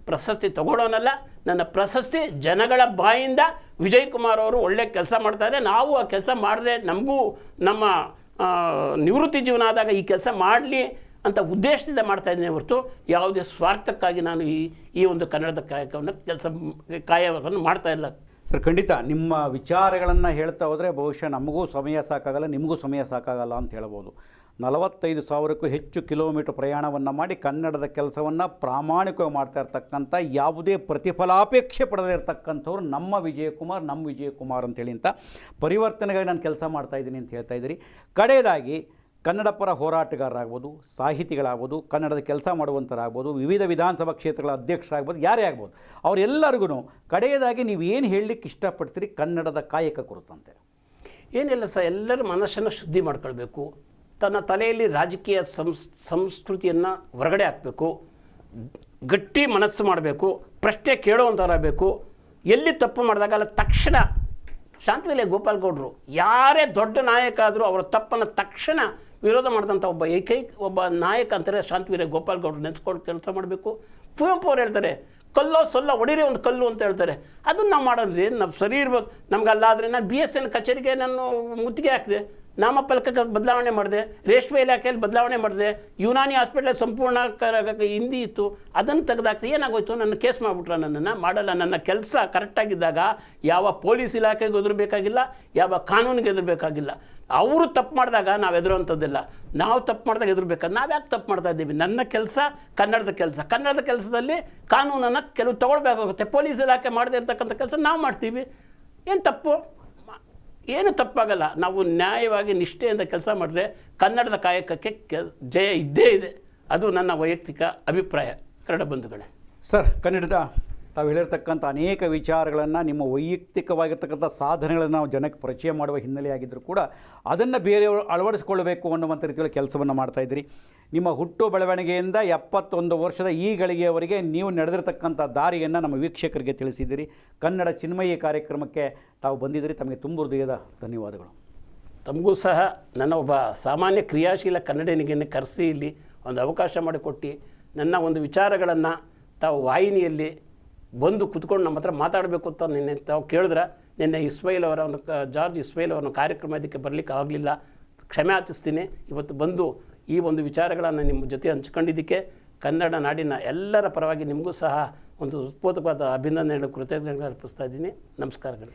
ಪ್ರಶಸ್ತಿ ತಗೊಳ್ಳೋನಲ್ಲ ನನ್ನ ಪ್ರಶಸ್ತಿ ಜನಗಳ ಬಾಯಿಂದ ವಿಜಯ್ ಕುಮಾರ್ ಅವರು ಒಳ್ಳೆ ಕೆಲಸ ಮಾಡ್ತಾರೆ ನಾವು ಆ ಕೆಲಸ ಮಾಡಿದ್ರೆ ನಮಗೂ ನಮ್ಮ ನಿವೃತ್ತಿ ಜೀವನ ಆದಾಗ ಈ ಕೆಲಸ ಮಾಡಲಿ ಅಂತ ಉದ್ದೇಶದಿಂದ ಮಾಡ್ತಾ ಇದ್ದೇನೆ ಹೊರತು ಯಾವುದೇ ಸ್ವಾರ್ಥಕ್ಕಾಗಿ ನಾನು ಈ ಈ ಒಂದು ಕನ್ನಡದ ಕಾಯಕವನ್ನು, ಕೆಲಸ ಕಾಯಕವನ್ನು ಮಾಡ್ತಾ ಇಲ್ಲ. ಸರ್, ಖಂಡಿತ ನಿಮ್ಮ ವಿಚಾರಗಳನ್ನು ಹೇಳ್ತಾ ಹೋದರೆ ಬಹುಶಃ ನಮಗೂ ಸಮಯ ಸಾಕಾಗಲ್ಲ, ನಿಮಗೂ ಸಮಯ ಸಾಕಾಗಲ್ಲ ಅಂತ ಹೇಳ್ಬೋದು. ನಲವತ್ತೈದು ಸಾವಿರಕ್ಕೂ ಹೆಚ್ಚು ಕಿಲೋಮೀಟರ್ ಪ್ರಯಾಣವನ್ನು ಮಾಡಿ ಕನ್ನಡದ ಕೆಲಸವನ್ನು ಪ್ರಾಮಾಣಿಕವಾಗಿ ಮಾಡ್ತಾ ಇರ್ತಕ್ಕಂಥ, ಯಾವುದೇ ಪ್ರತಿಫಲಾಪೇಕ್ಷೆ ಪಡೆದೇ ಇರತಕ್ಕಂಥವ್ರು ನಮ್ಮ ವಿಜಯಕುಮಾರ್ ನಮ್ಮ ವಿಜಯಕುಮಾರ್ ಅಂತೇಳಿ ಅಂತ ಪರಿವರ್ತನೆಗಾಗಿ ನಾನು ಕೆಲಸ ಮಾಡ್ತಾ ಇದ್ದೀನಿ ಅಂತ ಹೇಳ್ತಾ ಇದ್ದೀರಿ. ಕಡೆಯದಾಗಿ ಕನ್ನಡ ಪರ ಹೋರಾಟಗಾರರಾಗ್ಬೋದು, ಸಾಹಿತಿಗಳಾಗ್ಬೋದು, ಕನ್ನಡದ ಕೆಲಸ ಮಾಡುವಂಥರಾಗ್ಬೋದು ವಿವಿಧ ವಿಧಾನಸಭಾ ಕ್ಷೇತ್ರಗಳ ಅಧ್ಯಕ್ಷರಾಗ್ಬೋದು, ಯಾರೇ ಆಗ್ಬೋದು ಅವರೆಲ್ಲರಿಗೂ ಕಡೆಯದಾಗಿ ನೀವು ಏನು ಹೇಳಲಿಕ್ಕೆ ಇಷ್ಟಪಡ್ತೀರಿ ಕನ್ನಡದ ಕಾಯಕ ಕುರಿತಂತೆ? ಏನಿಲ್ಲ ಸರ್, ಎಲ್ಲರ ಮನಸ್ಸನ್ನು ಶುದ್ಧಿ ಮಾಡ್ಕೊಳ್ಬೇಕು, ತನ್ನ ತಲೆಯಲ್ಲಿ ರಾಜಕೀಯ ಸಂಸ್, ಸಂಸ್ಕೃತಿಯನ್ನು ಹೊರಗಡೆ ಹಾಕಬೇಕು, ಗಟ್ಟಿ ಮನಸ್ಸು ಮಾಡಬೇಕು, ಪ್ರಶ್ನೆ ಕೇಳುವಂಥವರಾಗಬೇಕು ಎಲ್ಲಿ ತಪ್ಪು ಮಾಡಿದಾಗ ಅಲ್ಲ ತಕ್ಷಣ ಶಾಂತವೇಲೆ ಗೋಪಾಲ್ ಗೌಡರು ಯಾರೇ ದೊಡ್ಡ ನಾಯಕ ಆದರೂ ಅವರ ತಪ್ಪನ್ನು ತಕ್ಷಣ ವಿರೋಧ ಮಾಡಿದಂಥ ಒಬ್ಬ ಏಕೈಕ ಒಬ್ಬ ನಾಯಕ ಅಂತಾರೆ ಶಾಂತಿವೀರ ಗೋಪಾಲ್ ಗೌಡ್ರು ನೆನೆಸ್ಕೊಂಡು ಕೆಲಸ ಮಾಡಬೇಕು. ಕುವೆಂಪು ಅವ್ರು ಹೇಳ್ತಾರೆ, ಕಲ್ಲೋ ಸೊಲ್ಲ ಒಡಿರಿ ಒಂದು ಕಲ್ಲು ಅಂತ ಹೇಳ್ತಾರೆ. ಅದನ್ನು ನಾವು ಮಾಡೋದ್ರಿ ನಮ್ಮ ಸರಿ ಇರ್ಬೋದು. ನಮ್ಗೆ ಅಲ್ಲಾದರೆ ನಾನು ಬಿ ಎಸ್ ಎನ್ ಕಚೇರಿಗೆ ನಾನು ಮುತ್ತಿಗೆ ಹಾಕಿದೆ, ನಾಮಫಲಕಕ್ಕೆ ಬದಲಾವಣೆ ಮಾಡಿದೆ, ರೇಷ್ಮೆ ಇಲಾಖೆಯಲ್ಲಿ ಬದಲಾವಣೆ ಮಾಡಿದೆ, ಯುನಾನಿ ಹಾಸ್ಪಿಟ್ಲಲ್ಲಿ ಸಂಪೂರ್ಣ ಹಿಂದಿ ಇತ್ತು, ಅದನ್ನು ತೆಗೆದಾಕ್ತಿ ಏನಾಗೋಯ್ತು, ನನ್ನ ಕೇಸ್ ಮಾಡಿಬಿಟ್ರೆ ನನ್ನನ್ನು, ಮಾಡಲ್ಲ, ನನ್ನ ಕೆಲಸ ಕರೆಕ್ಟಾಗಿದ್ದಾಗ ಯಾವ ಪೊಲೀಸ್ ಇಲಾಖೆಗೆ ಎದುರಬೇಕಾಗಿಲ್ಲ ಯಾವ ಕಾನೂನಿಗೆ ಎದುರಬೇಕಾಗಿಲ್ಲ ಅವರು ತಪ್ಪು ಮಾಡಿದಾಗ ನಾವು ಎದುರುವಂಥದ್ದಿಲ್ಲ. ನಾವು ತಪ್ಪು ಮಾಡಿದಾಗ ಎದುರ್ಬೇಕಾದ್ರೆ ನಾವು ಯಾಕೆ ತಪ್ಪು ಮಾಡ್ತಾ ಇದ್ದೀವಿ? ನನ್ನ ಕೆಲಸ ಕನ್ನಡದ ಕೆಲಸ. ಕನ್ನಡದ ಕೆಲಸದಲ್ಲಿ ಕಾನೂನನ್ನು ಕೆಲವು ತಗೊಳ್ಬೇಕಾಗುತ್ತೆ. ಪೊಲೀಸ್ ಇಲಾಖೆ ಮಾಡದೇ ಇರ್ತಕ್ಕಂಥ ಕೆಲಸ ನಾವು ಮಾಡ್ತೀವಿ. ಏನು ತಪ್ಪು? ಏನು ತಪ್ಪಾಗಲ್ಲ. ನಾವು ನ್ಯಾಯವಾಗಿ ನಿಷ್ಠೆಯಿಂದ ಕೆಲಸ ಮಾಡಿದ್ರೆ ಕನ್ನಡದ ಕಾಯಕಕ್ಕೆ ಕೆ, ಜಯ ಇದ್ದೇ ಇದೆ. ಅದು ನನ್ನ ವೈಯಕ್ತಿಕ ಅಭಿಪ್ರಾಯ. ಕನ್ನಡ ಬಂಧುಗಳೇ. ಸರ್, ಕನ್ನಡದ ತಾವು ಹೇಳಿರ್ತಕ್ಕಂಥ ಅನೇಕ ವಿಚಾರಗಳನ್ನು ನಿಮ್ಮ ವೈಯಕ್ತಿಕವಾಗಿರ್ತಕ್ಕಂಥ ಸಾಧನೆಗಳನ್ನು ನಾವು ಜನಕ್ಕೆ ಪರಿಚಯ ಮಾಡುವ ಹಿನ್ನೆಲೆಯಾಗಿದ್ದರೂ ಕೂಡ ಅದನ್ನು ಬೇರೆಯವರು ಅಳವಡಿಸಿಕೊಳ್ಳಬೇಕು ಅನ್ನುವಂಥ ರೀತಿಯಲ್ಲಿ ಕೆಲಸವನ್ನು ಮಾಡ್ತಾಯಿದ್ದೀರಿ ನಿಮ್ಮ ಹುಟ್ಟು ಬೆಳವಣಿಗೆಯಿಂದ ಎಪ್ಪತ್ತೊಂದು ವರ್ಷದ ಈ ಗಳಿಗೆಯವರೆಗೆ ನೀವು ನಡೆದಿರ್ತಕ್ಕಂಥ ದಾರಿಯನ್ನು ನಮ್ಮ ವೀಕ್ಷಕರಿಗೆ ತಿಳಿಸಿದ್ದೀರಿ. ಕನ್ನಡ ಚಿನ್ಮಯಿ ಕಾರ್ಯಕ್ರಮಕ್ಕೆ ತಾವು ಬಂದಿದ್ದೀರಿ. ತಮಗೆ ತುಂಬ ಹೃದಯದ ಧನ್ಯವಾದಗಳು. ತಮಗೂ ಸಹ ನನ್ನ ಒಬ್ಬ ಸಾಮಾನ್ಯ ಕ್ರಿಯಾಶೀಲ ಕನ್ನಡನಿಗೆ ಕರೆಸಿ ಇಲ್ಲಿ ಒಂದು ಅವಕಾಶ ಮಾಡಿಕೊಟ್ಟು ನನ್ನ ಒಂದು ವಿಚಾರಗಳನ್ನು ತಾವು ವಾಹಿನಿಯಲ್ಲಿ ಬಂದು ಕುತ್ಕೊಂಡು ನಮ್ಮ ಹತ್ರ ಮಾತಾಡಬೇಕು ಅಂತ ನಿನ್ನೆ ತಾವು ಕೇಳಿದ್ರೆ, ನಿನ್ನೆ ಇಸ್ಮೈಲ್ ಅವರ ಜಾರ್ಜ್ ಇಸ್ಮೈಲ್ ಅವರ ಕಾರ್ಯಕ್ರಮ ಇದಕ್ಕೆ ಬರಲಿಕ್ಕೆ ಆಗಲಿಲ್ಲ. ಕ್ಷಮೆ ಆಚಿಸ್ತೀನಿ ಇವತ್ತು ಬಂದು ಈ ಒಂದು ವಿಚಾರಗಳನ್ನು ನಿಮ್ಮ ಜೊತೆ ಹಂಚ್ಕೊಂಡಿದ್ದಕ್ಕೆ ಕನ್ನಡ ನಾಡಿನ ಎಲ್ಲರ ಪರವಾಗಿ ನಿಮಗೂ ಸಹ ಒಂದು ಉತ್ಪೋತಕವಾದ ಅಭಿನಂದನೆಗಳು ಕೃತಜ್ಞತೆಗಳನ್ನು ಅರ್ಪಿಸ್ತಾ ಇದ್ದೀನಿ. ನಮಸ್ಕಾರಗಳು.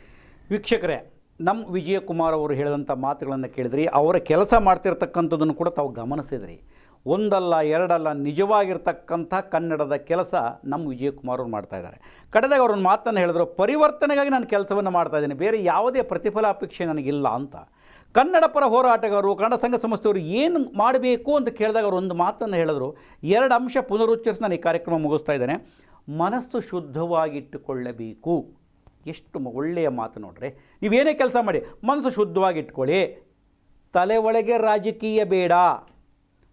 ವೀಕ್ಷಕರೇ ನಮ್ಮ ವಿಜಯಕುಮಾರ್ ಅವರು ಹೇಳಿದಂಥ ಮಾತುಗಳನ್ನು ಕೇಳಿದ್ರಿ, ಅವರ ಕೆಲಸ ಮಾಡ್ತಿರ್ತಕ್ಕಂಥದ್ದನ್ನು ಕೂಡ ತಾವು ಗಮನಿಸಿದ್ರಿ. ಒಂದಲ್ಲ, ಎರಡಲ್ಲ ನಿಜವಾಗಿರ್ತಕ್ಕಂಥ ಕನ್ನಡದ ಕೆಲಸ ನಮ್ಮ ವಿಜಯಕುಮಾರ್ ಅವರು ಮಾಡ್ತಾ ಇದ್ದಾರೆ. ಕಡೆದಾಗ ಅವ್ರನ್ನ ಮಾತನ್ನು ಹೇಳಿದ್ರು, ಪರಿವರ್ತನೆಗಾಗಿ ನಾನು ಕೆಲಸವನ್ನು ಮಾಡ್ತಾ ಇದ್ದೀನಿ, ಬೇರೆ ಯಾವುದೇ ಪ್ರತಿಫಲ ಅಪೇಕ್ಷೆ ನನಗಿಲ್ಲ ಅಂತ. ಕನ್ನಡ ಪರ ಹೋರಾಟಗಾರರು, ಕನ್ನಡ ಸಂಘ ಸಂಸ್ಥೆಯವರು ಏನು ಮಾಡಬೇಕು ಅಂತ ಕೇಳಿದಾಗ ಅವರು ಒಂದು ಮಾತನ್ನು ಹೇಳಿದ್ರು, ಎರಡು ಅಂಶ ಪುನರುಚ್ಚರಿಸಿ ನಾನು ಈ ಕಾರ್ಯಕ್ರಮ ಮುಗಿಸ್ತಾ ಇದ್ದೇನೆ. ಮನಸ್ಸು ಶುದ್ಧವಾಗಿಟ್ಟುಕೊಳ್ಳಬೇಕು. ಎಷ್ಟು ಒಳ್ಳೆಯ ಮಾತು ನೋಡ್ರಿ. ನೀವೇನೇ ಕೆಲಸ ಮಾಡಿ, ಮನಸ್ಸು ಶುದ್ಧವಾಗಿಟ್ಕೊಳ್ಳಿ. ತಲೆ ಒಳಗೆ ರಾಜಕೀಯ ಬೇಡ.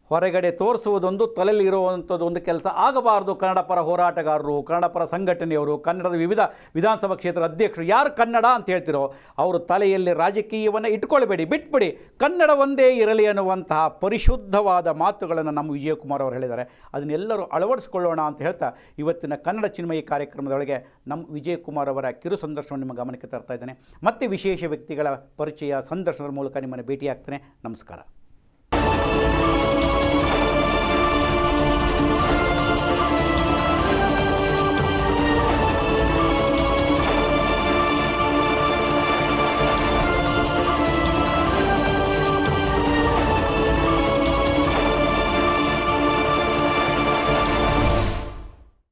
ಹೊರಗಡೆ ತೋರಿಸುವುದೊಂದು, ತಲೆಯಲ್ಲಿ ಇರುವಂಥದ್ದು ಒಂದು ಕೆಲಸ ಆಗಬಾರದು. ಕನ್ನಡ ಪರ ಹೋರಾಟಗಾರರು, ಕನ್ನಡ ಪರ ಸಂಘಟನೆಯವರು, ಕನ್ನಡದ ವಿವಿಧ ವಿಧಾನಸಭಾ ಕ್ಷೇತ್ರ ಅಧ್ಯಕ್ಷರು, ಯಾರು ಕನ್ನಡ ಅಂತ ಹೇಳ್ತಿರೋ, ಅವರು ತಲೆಯಲ್ಲಿ ರಾಜಕೀಯವನ್ನು ಇಟ್ಕೊಳ್ಬೇಡಿ, ಬಿಟ್ಬಿಡಿ. ಕನ್ನಡ ಒಂದೇ ಇರಲಿ ಅನ್ನುವಂತಹ ಪರಿಶುದ್ಧವಾದ ಮಾತುಗಳನ್ನು ನಮ್ಮ ವಿಜಯಕುಮಾರ್ ಅವರು ಹೇಳಿದ್ದಾರೆ. ಅದನ್ನೆಲ್ಲರೂ ಅಳವಡಿಸ್ಕೊಳ್ಳೋಣ ಅಂತ ಹೇಳ್ತಾ, ಇವತ್ತಿನ ಕನ್ನಡ ಚಿನ್ಮಯಿ ಕಾರ್ಯಕ್ರಮದೊಳಗೆ ನಮ್ಮ ವಿಜಯಕುಮಾರ್ ಅವರ ಕಿರು ಸಂದರ್ಶನವನ್ನು ನಿಮ್ಮ ಗಮನಕ್ಕೆ ತರ್ತಾ ಇದ್ದೇನೆ. ಮತ್ತೆ ವಿಶೇಷ ವ್ಯಕ್ತಿಗಳ ಪರಿಚಯ, ಸಂದರ್ಶನದ ಮೂಲಕ ನಿಮ್ಮನ್ನು ಭೇಟಿಯಾಗ್ತೇನೆ. ನಮಸ್ಕಾರ.